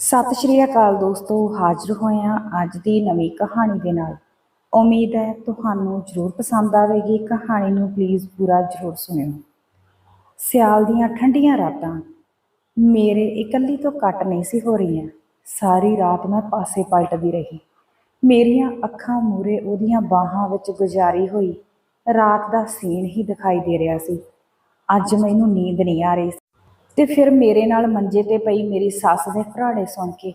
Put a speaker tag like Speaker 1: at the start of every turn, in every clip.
Speaker 1: ਸਤਿ ਸ਼੍ਰੀ ਅਕਾਲ ਦੋਸਤੋ, ਹਾਜ਼ਰ ਹੋਏ ਹਾਂ ਅੱਜ ਦੀ ਨਵੀਂ ਕਹਾਣੀ ਦੇ ਨਾਲ। ਉਮੀਦ ਹੈ ਤੁਹਾਨੂੰ ਜ਼ਰੂਰ ਪਸੰਦ ਆਵੇਗੀ। ਕਹਾਣੀ ਨੂੰ ਪਲੀਜ਼ ਪੂਰਾ ਜ਼ਰੂਰ ਸੁਣਿਓ। ਸਿਆਲ ਦੀਆਂ ਠੰਡੀਆਂ ਰਾਤਾਂ, ਮੇਰੇ ਇਕੱਲੀ ਤੋਂ ਕੱਟ ਨਹੀਂ ਸੀ ਹੋ ਰਹੀਆਂ। ਸਾਰੀ ਰਾਤ ਮੈਂ ਪਾਸੇ ਪਲਟਦੀ ਰਹੀ। ਮੇਰੀਆਂ ਅੱਖਾਂ ਮੂਰੇ ਉਹਦੀਆਂ ਬਾਹਾਂ ਵਿੱਚ ਗੁਜ਼ਾਰੀ ਹੋਈ। ਰਾਤ ਦਾ ਸੀਨ ਹੀ ਦਿਖਾਈ ਦੇ ਰਿਹਾ ਸੀ। ਅੱਜ ਮੈਨੂੰ ਨੀਂਦ ਨਹੀਂ ਆ ਰਹੀ ਸੀ ਤੇ ਫਿਰ ਮੇਰੇ ਨਾਲ ਮੰਜੇ ਤੇ ਪਈ ਮੇਰੀ ਸੱਸ ਦੇ ਫਰਾੜੇ ਸੁਣ ਕੇ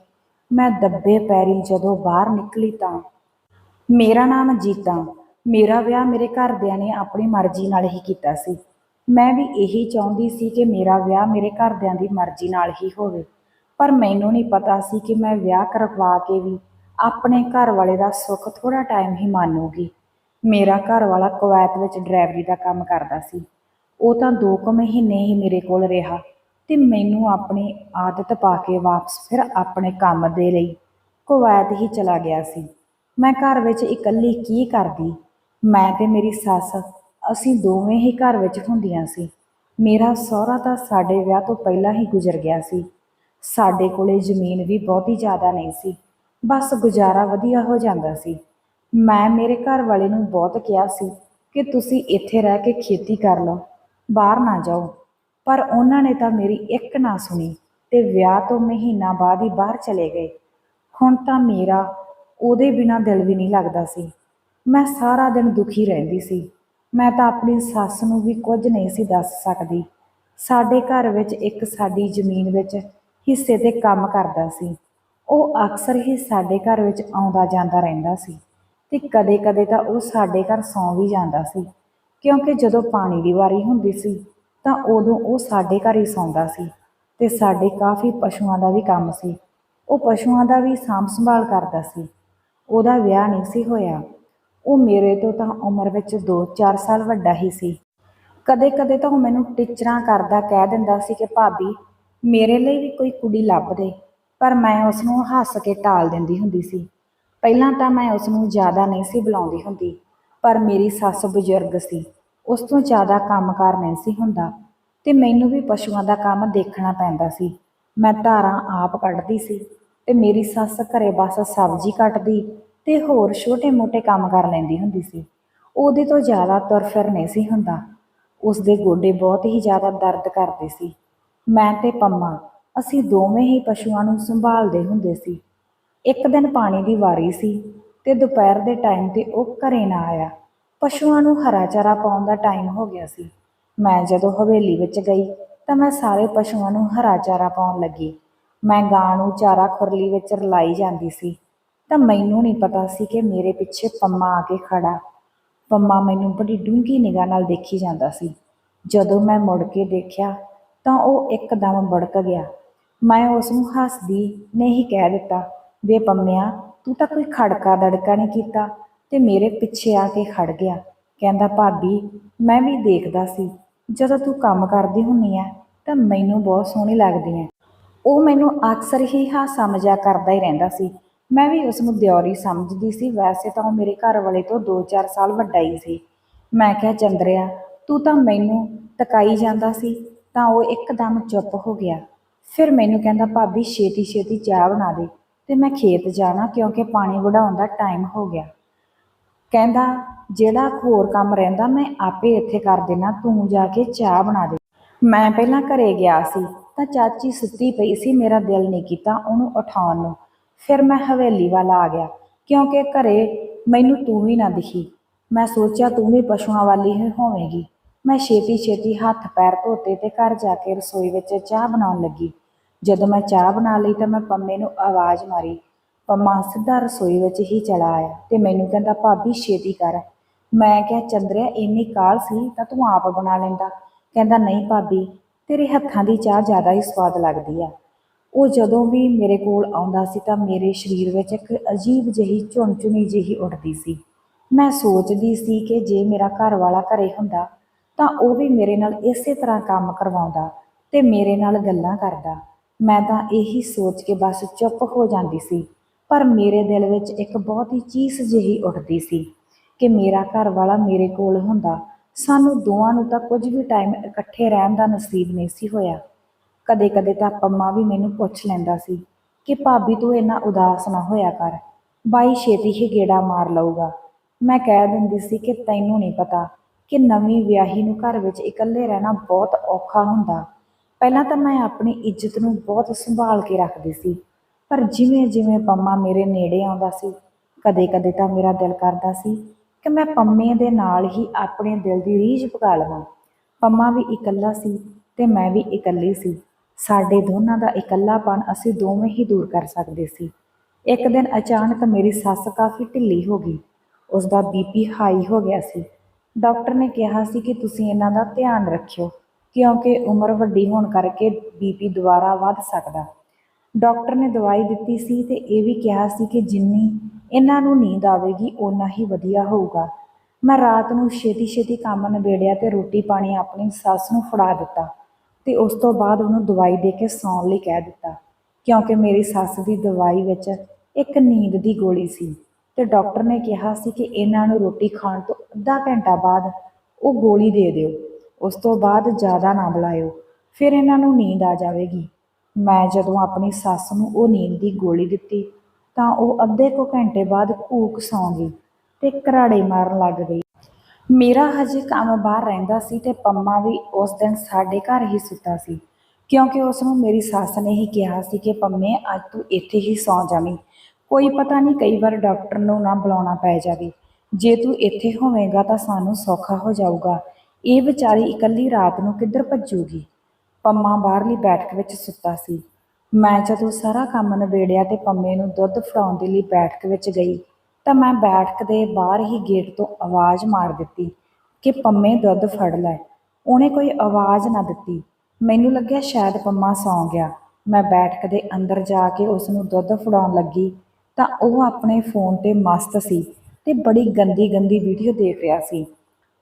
Speaker 1: ਮੈਂ ਦੱਬੇ ਪੈਰੀ ਜਦੋਂ ਬਾਹਰ ਨਿਕਲੀ ਤਾਂ ਮੇਰਾ ਨਾਮ ਜੀਤਾ, ਮੇਰਾ ਵਿਆਹ ਮੇਰੇ ਘਰਦਿਆਂ ਨੇ ਆਪਣੀ ਮਰਜ਼ੀ ਨਾਲ ਹੀ ਕੀਤਾ ਸੀ। ਮੈਂ ਵੀ ਇਹੀ ਚਾਹੁੰਦੀ ਸੀ ਕਿ ਮੇਰਾ ਵਿਆਹ ਮੇਰੇ ਘਰਦਿਆਂ ਦੀ ਮਰਜ਼ੀ ਨਾਲ ਹੀ ਹੋਵੇ, ਪਰ ਮੈਨੂੰ ਨਹੀਂ ਪਤਾ ਸੀ ਕਿ ਮੈਂ ਵਿਆਹ ਕਰਵਾ ਕੇ ਵੀ ਆਪਣੇ ਘਰ ਵਾਲੇ ਦਾ ਸੁੱਖ ਥੋੜਾ ਟਾਈਮ ਹੀ ਮਾਨੂਗੀ। ਮੇਰਾ ਘਰ ਵਾਲਾ ਕੁਵੈਤ ਵਿੱਚ ਡਰਾਈਵਰੀ ਦਾ ਕੰਮ ਕਰਦਾ ਸੀ। ਉਹ ਤਾਂ 2 ਕੁ ਮਹੀਨੇ ਹੀ ਮੇਰੇ ਕੋਲ ਰਿਹਾ। ਤੇ ਮੈਨੂੰ ਆਪਣੀ ਆਦਤ ਪਾ ਕੇ ਵਾਪਸ ਫਿਰ ਆਪਣੇ ਕੰਮ ਦੇ ਲਈ ਕੁਵੈਤ ਹੀ ਚਲਾ ਗਿਆ ਸੀ। ਮੈਂ ਘਰ ਵਿੱਚ ਇਕੱਲੀ ਕੀ ਕਰਦੀ? ਮੈਂ ਤੇ ਮੇਰੀ ਸੱਸ, ਅਸੀਂ ਦੋਵੇਂ ਹੀ ਘਰ ਵਿੱਚ ਹੁੰਦੀਆਂ ਸੀ। ਮੇਰਾ ਸਹੁਰਾ ਤਾਂ ਸਾਡੇ ਵਿਆਹ ਤੋਂ ਪਹਿਲਾਂ ਹੀ ਗੁਜ਼ਰ ਗਿਆ ਸੀ। ਸਾਡੇ ਕੋਲੇ ਜ਼ਮੀਨ ਵੀ ਬਹੁਤੀ ਜ਼ਿਆਦਾ ਨਹੀਂ ਸੀ। ਬਸ ਗੁਜ਼ਾਰਾ ਵਧੀਆ ਹੋ ਜਾਂਦਾ ਸੀ। ਮੈਂ ਮੇਰੇ ਘਰ ਵਾਲੇ ਨੂੰ ਬਹੁਤ ਕਿਹਾ ਸੀ ਕਿ ਤੁਸੀਂ ਇੱਥੇ ਰਹਿ ਕੇ ਖੇਤੀ ਕਰ ਲਓ, ਬਾਹਰ ਨਾ ਜਾਓ। ਪਰ ਉਹਨਾਂ ਨੇ ਤਾਂ ਮੇਰੀ ਇੱਕ ਨਾ ਸੁਣੀ ਤੇ ਵਿਆਹ ਤੋਂ ਮਹੀਨਾ ਬਾਅਦ ਹੀ ਬਾਹਰ ਚਲੇ ਗਏ। ਹੁਣ ਤਾਂ ਮੇਰਾ ਉਹਦੇ ਬਿਨਾਂ ਦਿਲ ਵੀ ਨਹੀਂ ਲੱਗਦਾ ਸੀ। ਮੈਂ ਸਾਰਾ ਦਿਨ ਦੁਖੀ ਰਹਿੰਦੀ ਸੀ। ਮੈਂ ਤਾਂ ਆਪਣੀ ਸੱਸ ਨੂੰ ਵੀ ਕੁਝ ਨਹੀਂ ਸੀ ਦੱਸ ਸਕਦੀ। ਸਾਡੇ ਘਰ ਵਿੱਚ ਇੱਕ ਸਾਡੀ ਜ਼ਮੀਨ ਵਿੱਚ ਹਿੱਸੇ ਤੇ ਕੰਮ ਕਰਦਾ ਸੀ। ਉਹ ਅਕਸਰ ਹੀ ਸਾਡੇ ਘਰ ਵਿੱਚ ਆਉਂਦਾ ਜਾਂਦਾ ਰਹਿੰਦਾ ਸੀ ਤੇ ਕਦੇ-ਕਦੇ ਤਾਂ ਉਹ ਸਾਡੇ ਘਰ ਸੌਂ ਵੀ ਜਾਂਦਾ ਸੀ। ਕਿਉਂਕਿ ਜਦੋਂ ਪਾਣੀ ਦੀ ਵਾਰੀ ਹੁੰਦੀ ਸੀ ਤਾਂ ਉਦੋਂ ਉਹ ਸਾਡੇ ਘਰ ਹੀ ਸੌਂਦਾ ਸੀ ਤੇ ਸਾਡੇ ਕਾਫੀ ਪਸ਼ੂਆਂ ਦਾ ਵੀ ਕੰਮ ਸੀ। ਉਹ ਪਸ਼ੂਆਂ ਦਾ ਵੀ ਸਾਂਭ ਸੰਭਾਲ ਕਰਦਾ ਸੀ। ਉਹਦਾ ਵਿਆਹ ਨਹੀਂ ਸੀ ਹੋਇਆ। ਉਹ ਮੇਰੇ ਤੋਂ ਤਾਂ ਉਮਰ ਵਿੱਚ 2-4 ਸਾਲ ਵੱਡਾ ਹੀ ਸੀ। ਕਦੇ-ਕਦੇ ਤਾਂ ਉਹ ਮੈਨੂੰ ਟੀਚਰਾਂ ਕਰਦਾ ਕਹਿ ਦਿੰਦਾ ਸੀ ਕਿ ਭਾਬੀ, ਮੇਰੇ ਲਈ ਵੀ ਕੋਈ ਕੁੜੀ ਲੱਭ ਦੇ, ਪਰ ਮੈਂ ਉਸ ਨੂੰ ਹੱਸ ਕੇ ਟਾਲ ਦਿੰਦੀ ਹੁੰਦੀ ਸੀ। ਪਹਿਲਾਂ ਤਾਂ ਮੈਂ ਉਸ ਨੂੰ ਜ਼ਿਆਦਾ ਨਹੀਂ ਸੀ ਬੁਲਾਉਂਦੀ ਹੁੰਦੀ, ਪਰ ਮੇਰੀ ਸੱਸ ਬਜ਼ੁਰਗ ਸੀ। ਉਸ ਤੋਂ ਜ਼ਿਆਦਾ ਕੰਮਕਾਰ ਨਹੀਂ ਸੀ ਹੁੰਦਾ ਤੇ ਮੈਨੂੰ ਵੀ ਪਸ਼ੂਆਂ ਦਾ ਕੰਮ ਦੇਖਣਾ ਪੈਂਦਾ ਸੀ। ਮੈਂ ਧਾਰਾਂ ਆਪ ਕੱਢਦੀ ਸੀ ਤੇ ਮੇਰੀ ਸੱਸ ਘਰੇ ਬਸ ਸਬਜ਼ੀ ਕੱਟਦੀ ਤੇ ਹੋਰ ਛੋਟੇ-ਮੋਟੇ ਕੰਮ ਕਰ ਲੈਂਦੀ ਹੁੰਦੀ ਸੀ। ਉਹਦੇ ਤੋਂ ਜ਼ਿਆਦਾ ਤੁਰ ਫਿਰ ਨਹੀਂ ਸੀ ਹੁੰਦਾ। ਉਸ ਦੇ ਗੋਡੇ ਬਹੁਤ ਹੀ ਜ਼ਿਆਦਾ ਦਰਦ ਕਰਦੇ ਸੀ। ਮੈਂ ਤੇ ਪੰਮਾ, ਅਸੀਂ ਦੋਵੇਂ ਹੀ ਪਸ਼ੂਆਂ ਨੂੰ ਸੰਭਾਲਦੇ ਹੁੰਦੇ ਸੀ। ਇੱਕ ਦਿਨ ਪਾਣੀ ਦੀ ਵਾਰੀ ਸੀ ਤੇ ਦੁਪਹਿਰ ਦੇ ਟਾਈਮ ਤੇ ਉਹ ਘਰੇ ਨਾ ਆਇਆ। ਪਸ਼ੂਆਂ ਨੂੰ ਹਰਾ ਚਾਰਾ ਪਾਉਣ ਦਾ ਟਾਈਮ ਹੋ ਗਿਆ ਸੀ। ਮੈਂ ਜਦੋਂ ਹਵੇਲੀ ਵਿੱਚ ਗਈ ਤਾਂ ਮੈਂ ਸਾਰੇ ਪਸ਼ੂਆਂ ਨੂੰ ਹਰਾ ਚਾਰਾ ਪਾਉਣ ਲੱਗੀ। ਮੈਂ ਗਾਂ ਨੂੰ ਚਾਰਾ ਖੁਰਲੀ ਵਿੱਚ ਰਲਾਈ ਜਾਂਦੀ ਸੀ। ਤਾਂ ਮੈਨੂੰ ਨਹੀਂ ਪਤਾ ਸੀ ਕਿ ਮੇਰੇ ਪਿੱਛੇ ਪੰਮਾ ਆ ਕੇ ਖੜਾ। ਪੰਮਾ ਮੈਨੂੰ ਬੜੀ ਡੂੰਘੀ ਨਿਗਾਹ ਨਾਲ ਦੇਖੀ ਜਾਂਦਾ ਸੀ। ਜਦੋਂ ਮੈਂ ਮੁੜ ਕੇ ਦੇਖਿਆ ਤਾਂ ਉਹ ਇੱਕਦਮ ਬੜਕ ਗਿਆ। ਮੈਂ ਉਸ ਨੂੰ ਹੱਸਦੀ ਨਹੀਂ ਕਹਿ ਦਿੱਤਾ, ਵੇ ਪੰਮਿਆ, ਤੂੰ ਤਾਂ ਕੋਈ ਖੜਕਾ ਦੜਕਾ ਨਹੀਂ ਕੀਤਾ। ਤੇ ਮੇਰੇ ਪਿੱਛੇ ਆ ਕੇ ਖੜ ਗਿਆ। ਕਹਿੰਦਾ, ਭਾਬੀ, ਮੈਂ ਵੀ ਦੇਖਦਾ ਸੀ। ਜਦੋਂ ਤੂੰ ਕੰਮ ਕਰਦੀ ਹੁੰਨੀ ਆ, ਤਾਂ ਮੈਨੂੰ ਬਹੁਤ ਸੋਹਣੀ ਲੱਗਦੀ ਐ। ਉਹ ਮੈਨੂੰ ਅਕਸਰ ਹੀ ਹਾਸਾ ਮਜ਼ਾਕ ਕਰਦਾ ਹੀ ਰਹਿੰਦਾ ਸੀ। ਮੈਂ ਵੀ ਉਸ ਨੂੰ ਦਿਉਰੀ ਸਮਝਦੀ ਸੀ। ਵੈਸੇ ਤਾਂ ਉਹ ਮੇਰੇ ਘਰ ਵਾਲੇ ਤੋਂ 2-4 ਸਾਲ ਵੱਡਾ ਹੀ ਸੀ। ਮੈਂ ਕਿਹਾ, ਚੰਦਰਿਆ, ਤੂੰ ਤਾਂ ਮੈਨੂੰ ਤਕਾਈ ਜਾਂਦਾ ਸੀ, ਤਾਂ ਉਹ ਇੱਕਦਮ ਚੁੱਪ ਹੋ ਗਿਆ। ਫਿਰ ਮੈਨੂੰ ਕਹਿੰਦਾ, ਭਾਬੀ ਛੇਤੀ ਛੇਤੀ ਚਾਹ ਬਣਾ ਦੇ ਤੇ ਮੈਂ ਖੇਤ ਜਾਣਾ ਕਿਉਂਕਿ ਪਾਣੀ ਵਢਾਉਣ ਦਾ ਟਾਈਮ ਹੋ ਗਿਆ। ਕਹਿੰਦਾ, ਜਿਹੜਾ ਹੋਰ ਕੰਮ ਰਹਿੰਦਾ, ਮੈਂ ਆਪੇ ਇੱਥੇ ਕਰ ਦੇਣਾ ਤੂੰ ਜਾ ਕੇ ਚਾਹ ਬਣਾ ਦੇ। ਮੈਂ ਪਹਿਲਾਂ ਘਰੇ ਗਿਆ ਸੀ, ਤਾਂ ਚਾਚੀ ਸੁੱਤੀ ਪਈ ਸੀ, ਮੇਰਾ ਦਿਲ ਨਹੀਂ ਕੀਤਾ ਉਹਨੂੰ ਉਠਾਉਣ ਨੂੰ। ਫਿਰ ਮੈਂ ਹਵੇਲੀ ਵੱਲ ਆ ਗਿਆ, ਕਿਉਂਕਿ ਘਰੇ ਮੈਨੂੰ ਤੂੰ ਵੀ ਨਾ ਦਿਖੀ। ਮੈਂ ਸੋਚਿਆ, ਤੂੰ ਵੀ ਪਸ਼ੂਆਂ ਵਾਲੀ ਹੀ ਹੋਵੇਂਗੀ। ਮੈਂ ਛੇਤੀ ਛੇਤੀ ਹੱਥ ਪੈਰ ਧੋਤੇ ਤੇ ਘਰ ਜਾ ਕੇ ਰਸੋਈ ਵਿੱਚ ਚਾਹ ਬਣਾਉਣ ਲੱਗੀ। ਜਦੋਂ ਮੈਂ ਚਾਹ ਬਣਾ ਲਈ, ਤਾਂ ਮੈਂ ਪੰਮੇ ਨੂੰ ਆਵਾਜ਼ ਮਾਰੀ ਪੰਮਾ ਸਿੱਧਾ ਰਸੋਈ ਵਿੱਚ ਹੀ ਚਲਾ ਆਇਆ ਤੇ ਮੈਨੂੰ ਕਹਿੰਦਾ, ਭਾਬੀ, ਛੇਤੀ ਕਰ। ਮੈਂ ਕਿਹਾ, ਚੰਦਰਿਆ, ਇੰਨੀ ਕਾਲ ਸੀ ਤਾਂ ਤੂੰ ਆਪ ਬਣਾ ਲੈਂਦਾ। ਕਹਿੰਦਾ, ਨਹੀਂ ਭਾਬੀ, ਤੇਰੇ ਹੱਥਾਂ ਦੀ ਚਾਹ ਜ਼ਿਆਦਾ ਹੀ ਸਵਾਦ ਲੱਗਦੀ ਆ। ਉਹ ਜਦੋਂ ਵੀ ਮੇਰੇ ਕੋਲ ਆਉਂਦਾ ਸੀ ਤਾਂ ਮੇਰੇ ਸਰੀਰ ਵਿੱਚ ਇੱਕ ਅਜੀਬ ਜਿਹੀ ਝੁੰਝੁਣੀ ਜਿਹੀ ਉੱਠਦੀ ਸੀ। ਮੈਂ ਸੋਚਦੀ ਸੀ ਕਿ ਜੇ ਮੇਰਾ ਘਰ ਵਾਲਾ ਘਰੇ ਹੁੰਦਾ ਤਾਂ ਉਹ ਵੀ ਮੇਰੇ ਨਾਲ ਇਸੇ ਤਰ੍ਹਾਂ ਕੰਮ ਕਰਵਾਉਂਦਾ ਤੇ ਮੇਰੇ ਨਾਲ ਗੱਲਾਂ ਕਰਦਾ। ਮੈਂ ਤਾਂ ਇਹੀ ਸੋਚ ਕੇ ਬਸ ਚੁੱਪ ਹੋ ਜਾਂਦੀ ਸੀ। ਪਰ ਮੇਰੇ ਦਿਲ ਵਿੱਚ ਇੱਕ ਬਹੁਤ ਹੀ ਚੀਸ ਜਿਹੀ ਉੱਠਦੀ ਸੀ ਕਿ ਮੇਰਾ ਘਰ ਵਾਲਾ ਮੇਰੇ ਕੋਲ ਹੁੰਦਾ। ਸਾਨੂੰ ਦੋਵਾਂ ਨੂੰ ਤਾਂ ਕੁਝ ਵੀ ਟਾਈਮ ਇਕੱਠੇ ਰਹਿਣ ਦਾ ਨਸੀਬ ਨਹੀਂ ਸੀ ਹੋਇਆ। ਕਦੇ ਕਦੇ ਤਾਂ ਪੰਮਾ ਵੀ ਮੈਨੂੰ ਪੁੱਛ ਲੈਂਦਾ ਸੀ ਕਿ, ਭਾਬੀ, ਤੂੰ ਇੰਨਾ ਉਦਾਸ ਨਾ ਹੋਇਆ ਕਰ। ਬਾਈ ਛੇਤੀ ਹੀ ਗੇੜਾ ਮਾਰ ਲਊਗਾ। ਮੈਂ ਕਹਿ ਦਿੰਦੀ ਸੀ ਕਿ, ਤੈਨੂੰ ਨਹੀਂ ਪਤਾ ਕਿ ਨਵੀਂ ਵਿਆਹੀ ਨੂੰ ਘਰ ਵਿੱਚ ਇਕੱਲੇ ਰਹਿਣਾ ਬਹੁਤ ਔਖਾ ਹੁੰਦਾ। ਪਹਿਲਾਂ ਤਾਂ ਮੈਂ ਆਪਣੀ ਇੱਜ਼ਤ ਨੂੰ ਬਹੁਤ ਸੰਭਾਲ ਕੇ ਰੱਖਦੀ ਸੀ। ਪਰ ਜਿਵੇਂ ਜਿਵੇਂ ਪੰਮਾ ਮੇਰੇ ਨੇੜੇ ਆਉਂਦਾ ਸੀ, ਕਦੇ ਕਦੇ ਤਾਂ ਮੇਰਾ ਦਿਲ ਕਰਦਾ ਸੀ ਕਿ ਮੈਂ ਪੰਮੇ ਦੇ ਨਾਲ ਹੀ ਆਪਣੇ ਦਿਲ ਦੀ ਰੀਝ ਪਕਾ ਲਵਾਂ। ਪੰਮਾ ਵੀ ਇਕੱਲਾ ਸੀ ਤੇ ਮੈਂ ਵੀ ਇਕੱਲੀ ਸੀ। ਸਾਡੇ ਦੋਨਾਂ ਦਾ ਇਕੱਲਾਪਨ ਅਸੀਂ ਦੋਵੇਂ ਹੀ ਦੂਰ ਕਰ ਸਕਦੇ ਸੀ। ਇੱਕ ਦਿਨ ਅਚਾਨਕ ਮੇਰੀ ਸੱਸ ਕਾਫੀ ਢਿੱਲੀ ਹੋ ਗਈ। ਉਸ ਦਾ ਬੀਪੀ ਹਾਈ ਹੋ ਗਿਆ ਸੀ। ਡਾਕਟਰ ਨੇ ਕਿਹਾ ਸੀ ਕਿ ਤੁਸੀਂ ਇਹਨਾਂ ਦਾ ਧਿਆਨ ਰੱਖਿਓ, ਕਿਉਂਕਿ ਉਮਰ ਵੱਡੀ ਹੋਣ ਕਰਕੇ ਬੀਪੀ ਦੁਬਾਰਾ ਵੱਧ ਸਕਦਾ। ਡਾਕਟਰ ਨੇ ਦਵਾਈ ਦਿੱਤੀ ਸੀ ਤੇ ਇਹ ਵੀ ਕਿਹਾ ਸੀ ਕਿ ਜਿੰਨੀ ਇਹਨਾਂ ਨੂੰ ਨੀਂਦ ਆਵੇਗੀ, ਓਨਾ ਹੀ ਵਧੀਆ ਹੋਊਗਾ। ਮੈਂ ਰਾਤ ਨੂੰ ਛੇਤੀ ਛੇਤੀ ਕੰਮ ਨਿਬੇੜਿਆ ਤੇ ਰੋਟੀ ਪਾਣੀ ਆਪਣੀ ਸੱਸ ਨੂੰ ਫੜਾ ਦਿੱਤਾ ਤੇ ਉਸ ਤੋਂ ਬਾਅਦ ਉਹਨੂੰ ਦਵਾਈ ਦੇ ਕੇ ਸੌਣ ਲਈ ਕਹਿ ਦਿੱਤਾ, ਕਿਉਂਕਿ ਮੇਰੀ ਸੱਸ ਦੀ ਦਵਾਈ ਵਿੱਚ ਇੱਕ ਨੀਂਦ ਦੀ ਗੋਲੀ ਸੀ ਤੇ ਡਾਕਟਰ ਨੇ ਕਿਹਾ ਸੀ ਕਿ ਇਹਨਾਂ ਨੂੰ ਰੋਟੀ ਖਾਣ ਤੋਂ ਅੱਧਾ ਘੰਟਾ ਬਾਅਦ ਉਹ ਗੋਲੀ ਦੇ ਦਿਓ, ਉਸ ਤੋਂ ਬਾਅਦ ਜ਼ਿਆਦਾ ਨਾ ਬੁਲਾਇਓ, ਫਿਰ ਇਹਨਾਂ ਨੂੰ ਨੀਂਦ ਆ ਜਾਵੇਗੀ। ਮੈਂ ਜਦੋਂ ਆਪਣੀ ਸੱਸ ਨੂੰ ਉਹ ਨੀਂਦ ਦੀ ਗੋਲੀ ਦਿੱਤੀ, ਤਾਂ ਉਹ ਅੱਧੇ ਕੁ ਘੰਟੇ ਬਾਅਦ ਭੂਕ ਸੌਂ ਗਈ ਤੇ ਘਰਾੜੇ ਮਾਰਨ ਲੱਗ ਗਈ। ਮੇਰਾ ਹਜੇ ਕੰਮ ਬਾਹਰ ਰਹਿੰਦਾ ਸੀ ਤੇ ਪੰਮਾ ਵੀ ਉਸ ਦਿਨ ਸਾਡੇ ਘਰ ਹੀ ਸੁੱਤਾ ਸੀ, ਕਿਉਂਕਿ ਉਸ ਨੂੰ ਮੇਰੀ ਸੱਸ ਨੇ ਹੀ ਕਿਹਾ ਸੀ ਕਿ ਪੰਮੇ, ਅੱਜ ਤੂੰ ਇੱਥੇ ਹੀ ਸੌਂ ਜਾਵੀਂ। ਕੋਈ ਪਤਾ ਨਹੀਂ ਕਈ ਵਾਰ ਡਾਕਟਰ ਨੂੰ ਨਾ ਬੁਲਾਉਣਾ ਪੈ ਜਾਵੇ। ਜੇ ਤੂੰ ਇੱਥੇ ਹੋਵੇਂਗਾ ਤਾਂ ਸਾਨੂੰ ਸੌਖਾ ਹੋ ਜਾਊਗਾ। ਇਹ ਵਿਚਾਰੀ ਇਕੱਲੀ ਰਾਤ ਨੂੰ ਕਿੱਧਰ ਭੱਜੂਗੀ? ਪੰਮਾ ਬਾਹਰਲੀ ਬੈਠਕ ਵਿੱਚ ਸੁੱਤਾ ਸੀ। ਮੈਂ ਜਦੋਂ ਸਾਰਾ ਕੰਮ ਨਿਬੇੜਿਆ ਤੇ ਪੰਮੇ ਨੂੰ ਦੁੱਧ ਫੜਾਉਣ ਦੇ ਲਈ ਬੈਠਕ ਵਿੱਚ ਗਈ, ਤਾਂ ਮੈਂ ਬੈਠਕ ਦੇ ਬਾਹਰ ਹੀ ਗੇਟ ਤੋਂ ਆਵਾਜ਼ ਮਾਰ ਦਿੱਤੀ ਕਿ ਪੰਮੇ ਦੁੱਧ ਫੜ ਲੈ। ਉਹਨੇ ਕੋਈ ਆਵਾਜ਼ ਨਾ ਦਿੱਤੀ। ਮੈਨੂੰ ਲੱਗਿਆ ਸ਼ਾਇਦ ਪੰਮਾ ਸੌਂ ਗਿਆ। ਮੈਂ ਬੈਠਕ ਦੇ ਅੰਦਰ ਜਾ ਕੇ ਉਸ ਨੂੰ ਦੁੱਧ ਫੜਾਉਣ ਲੱਗੀ, ਤਾਂ ਉਹ ਆਪਣੇ ਫੋਨ ਤੇ ਮਸਤ ਸੀ ਤੇ ਬੜੀ ਗੰਦੀ ਗੰਦੀ ਵੀਡੀਓ ਦੇਖ ਰਿਹਾ ਸੀ।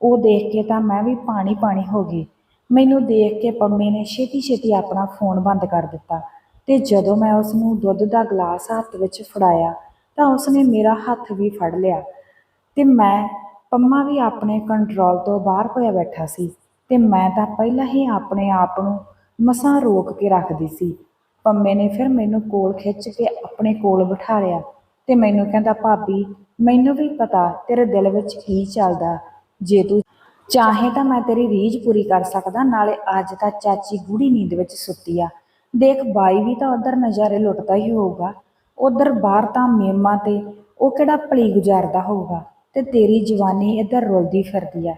Speaker 1: ਉਹ ਦੇਖ ਕੇ ਤਾਂ ਮੈਂ ਵੀ ਪਾਣੀ ਪਾਣੀ ਹੋ ਗਈ। ਮੈਨੂੰ ਦੇਖ ਕੇ ਪੰਮੇ ਨੇ ਛੇਤੀ ਛੇਤੀ ਆਪਣਾ ਫੋਨ ਬੰਦ ਕਰ ਦਿੱਤਾ ਤੇ ਜਦੋਂ ਮੈਂ ਉਸ ਨੂੰ ਦੁੱਧ ਦਾ ਗਲਾਸ ਹੱਥ ਵਿੱਚ ਫੜਾਇਆ ਤਾਂ ਉਸਨੇ ਮੇਰਾ ਹੱਥ ਵੀ ਫੜ ਲਿਆ ਤੇ ਮੈਂ, ਪੰਮਾ ਵੀ ਆਪਣੇ ਕੰਟਰੋਲ ਤੋਂ ਬਾਹਰ ਹੋਇਆ ਬੈਠਾ ਸੀ ਤੇ ਮੈਂ ਤਾਂ ਪਹਿਲਾਂ ਹੀ ਆਪਣੇ ਆਪ ਨੂੰ ਮਸਾਂ ਰੋਕ ਕੇ ਰੱਖਦੀ ਸੀ। ਪੰਮੇ ਨੇ ਫਿਰ ਮੈਨੂੰ ਕੋਲ ਖਿੱਚ ਕੇ ਆਪਣੇ ਕੋਲ ਬਿਠਾ ਲਿਆ ਤੇ ਮੈਨੂੰ ਕਹਿੰਦਾ, ਭਾਬੀ, ਮੈਨੂੰ ਵੀ ਪਤਾ ਤੇਰੇ ਦਿਲ ਵਿੱਚ ਕੀ ਚੱਲਦਾ, ਜੇ ਤੂੰ ਚਾਹੇ ਤਾਂ ਮੈਂ ਤੇਰੀ ਰੀਝ ਪੂਰੀ ਕਰ ਸਕਦਾ, ਨਾਲੇ ਅੱਜ ਤਾਂ ਚਾਚੀ ਗੂੜੀ ਨੀਂਦ ਵਿੱਚ ਸੁੱਤੀ ਆ। ਦੇਖ, ਬਾਈ ਵੀ ਤਾਂ ਉਧਰ ਨਜ਼ਾਰੇ ਲੁੱਟਦਾ ਹੀ ਹੋਊਗਾ। ਉਧਰ ਬਾਹਰ ਤਾਂ ਮੇਮਾ ਤੇ ਉਹ ਕਿਹੜਾ ਭਲੀ ਗੁਜ਼ਾਰਦਾ ਹੋਊਗਾ ਤੇ ਤੇਰੀ ਜਵਾਨੀ ਇੱਧਰ ਰੁਲਦੀ ਫਿਰਦੀ ਆ।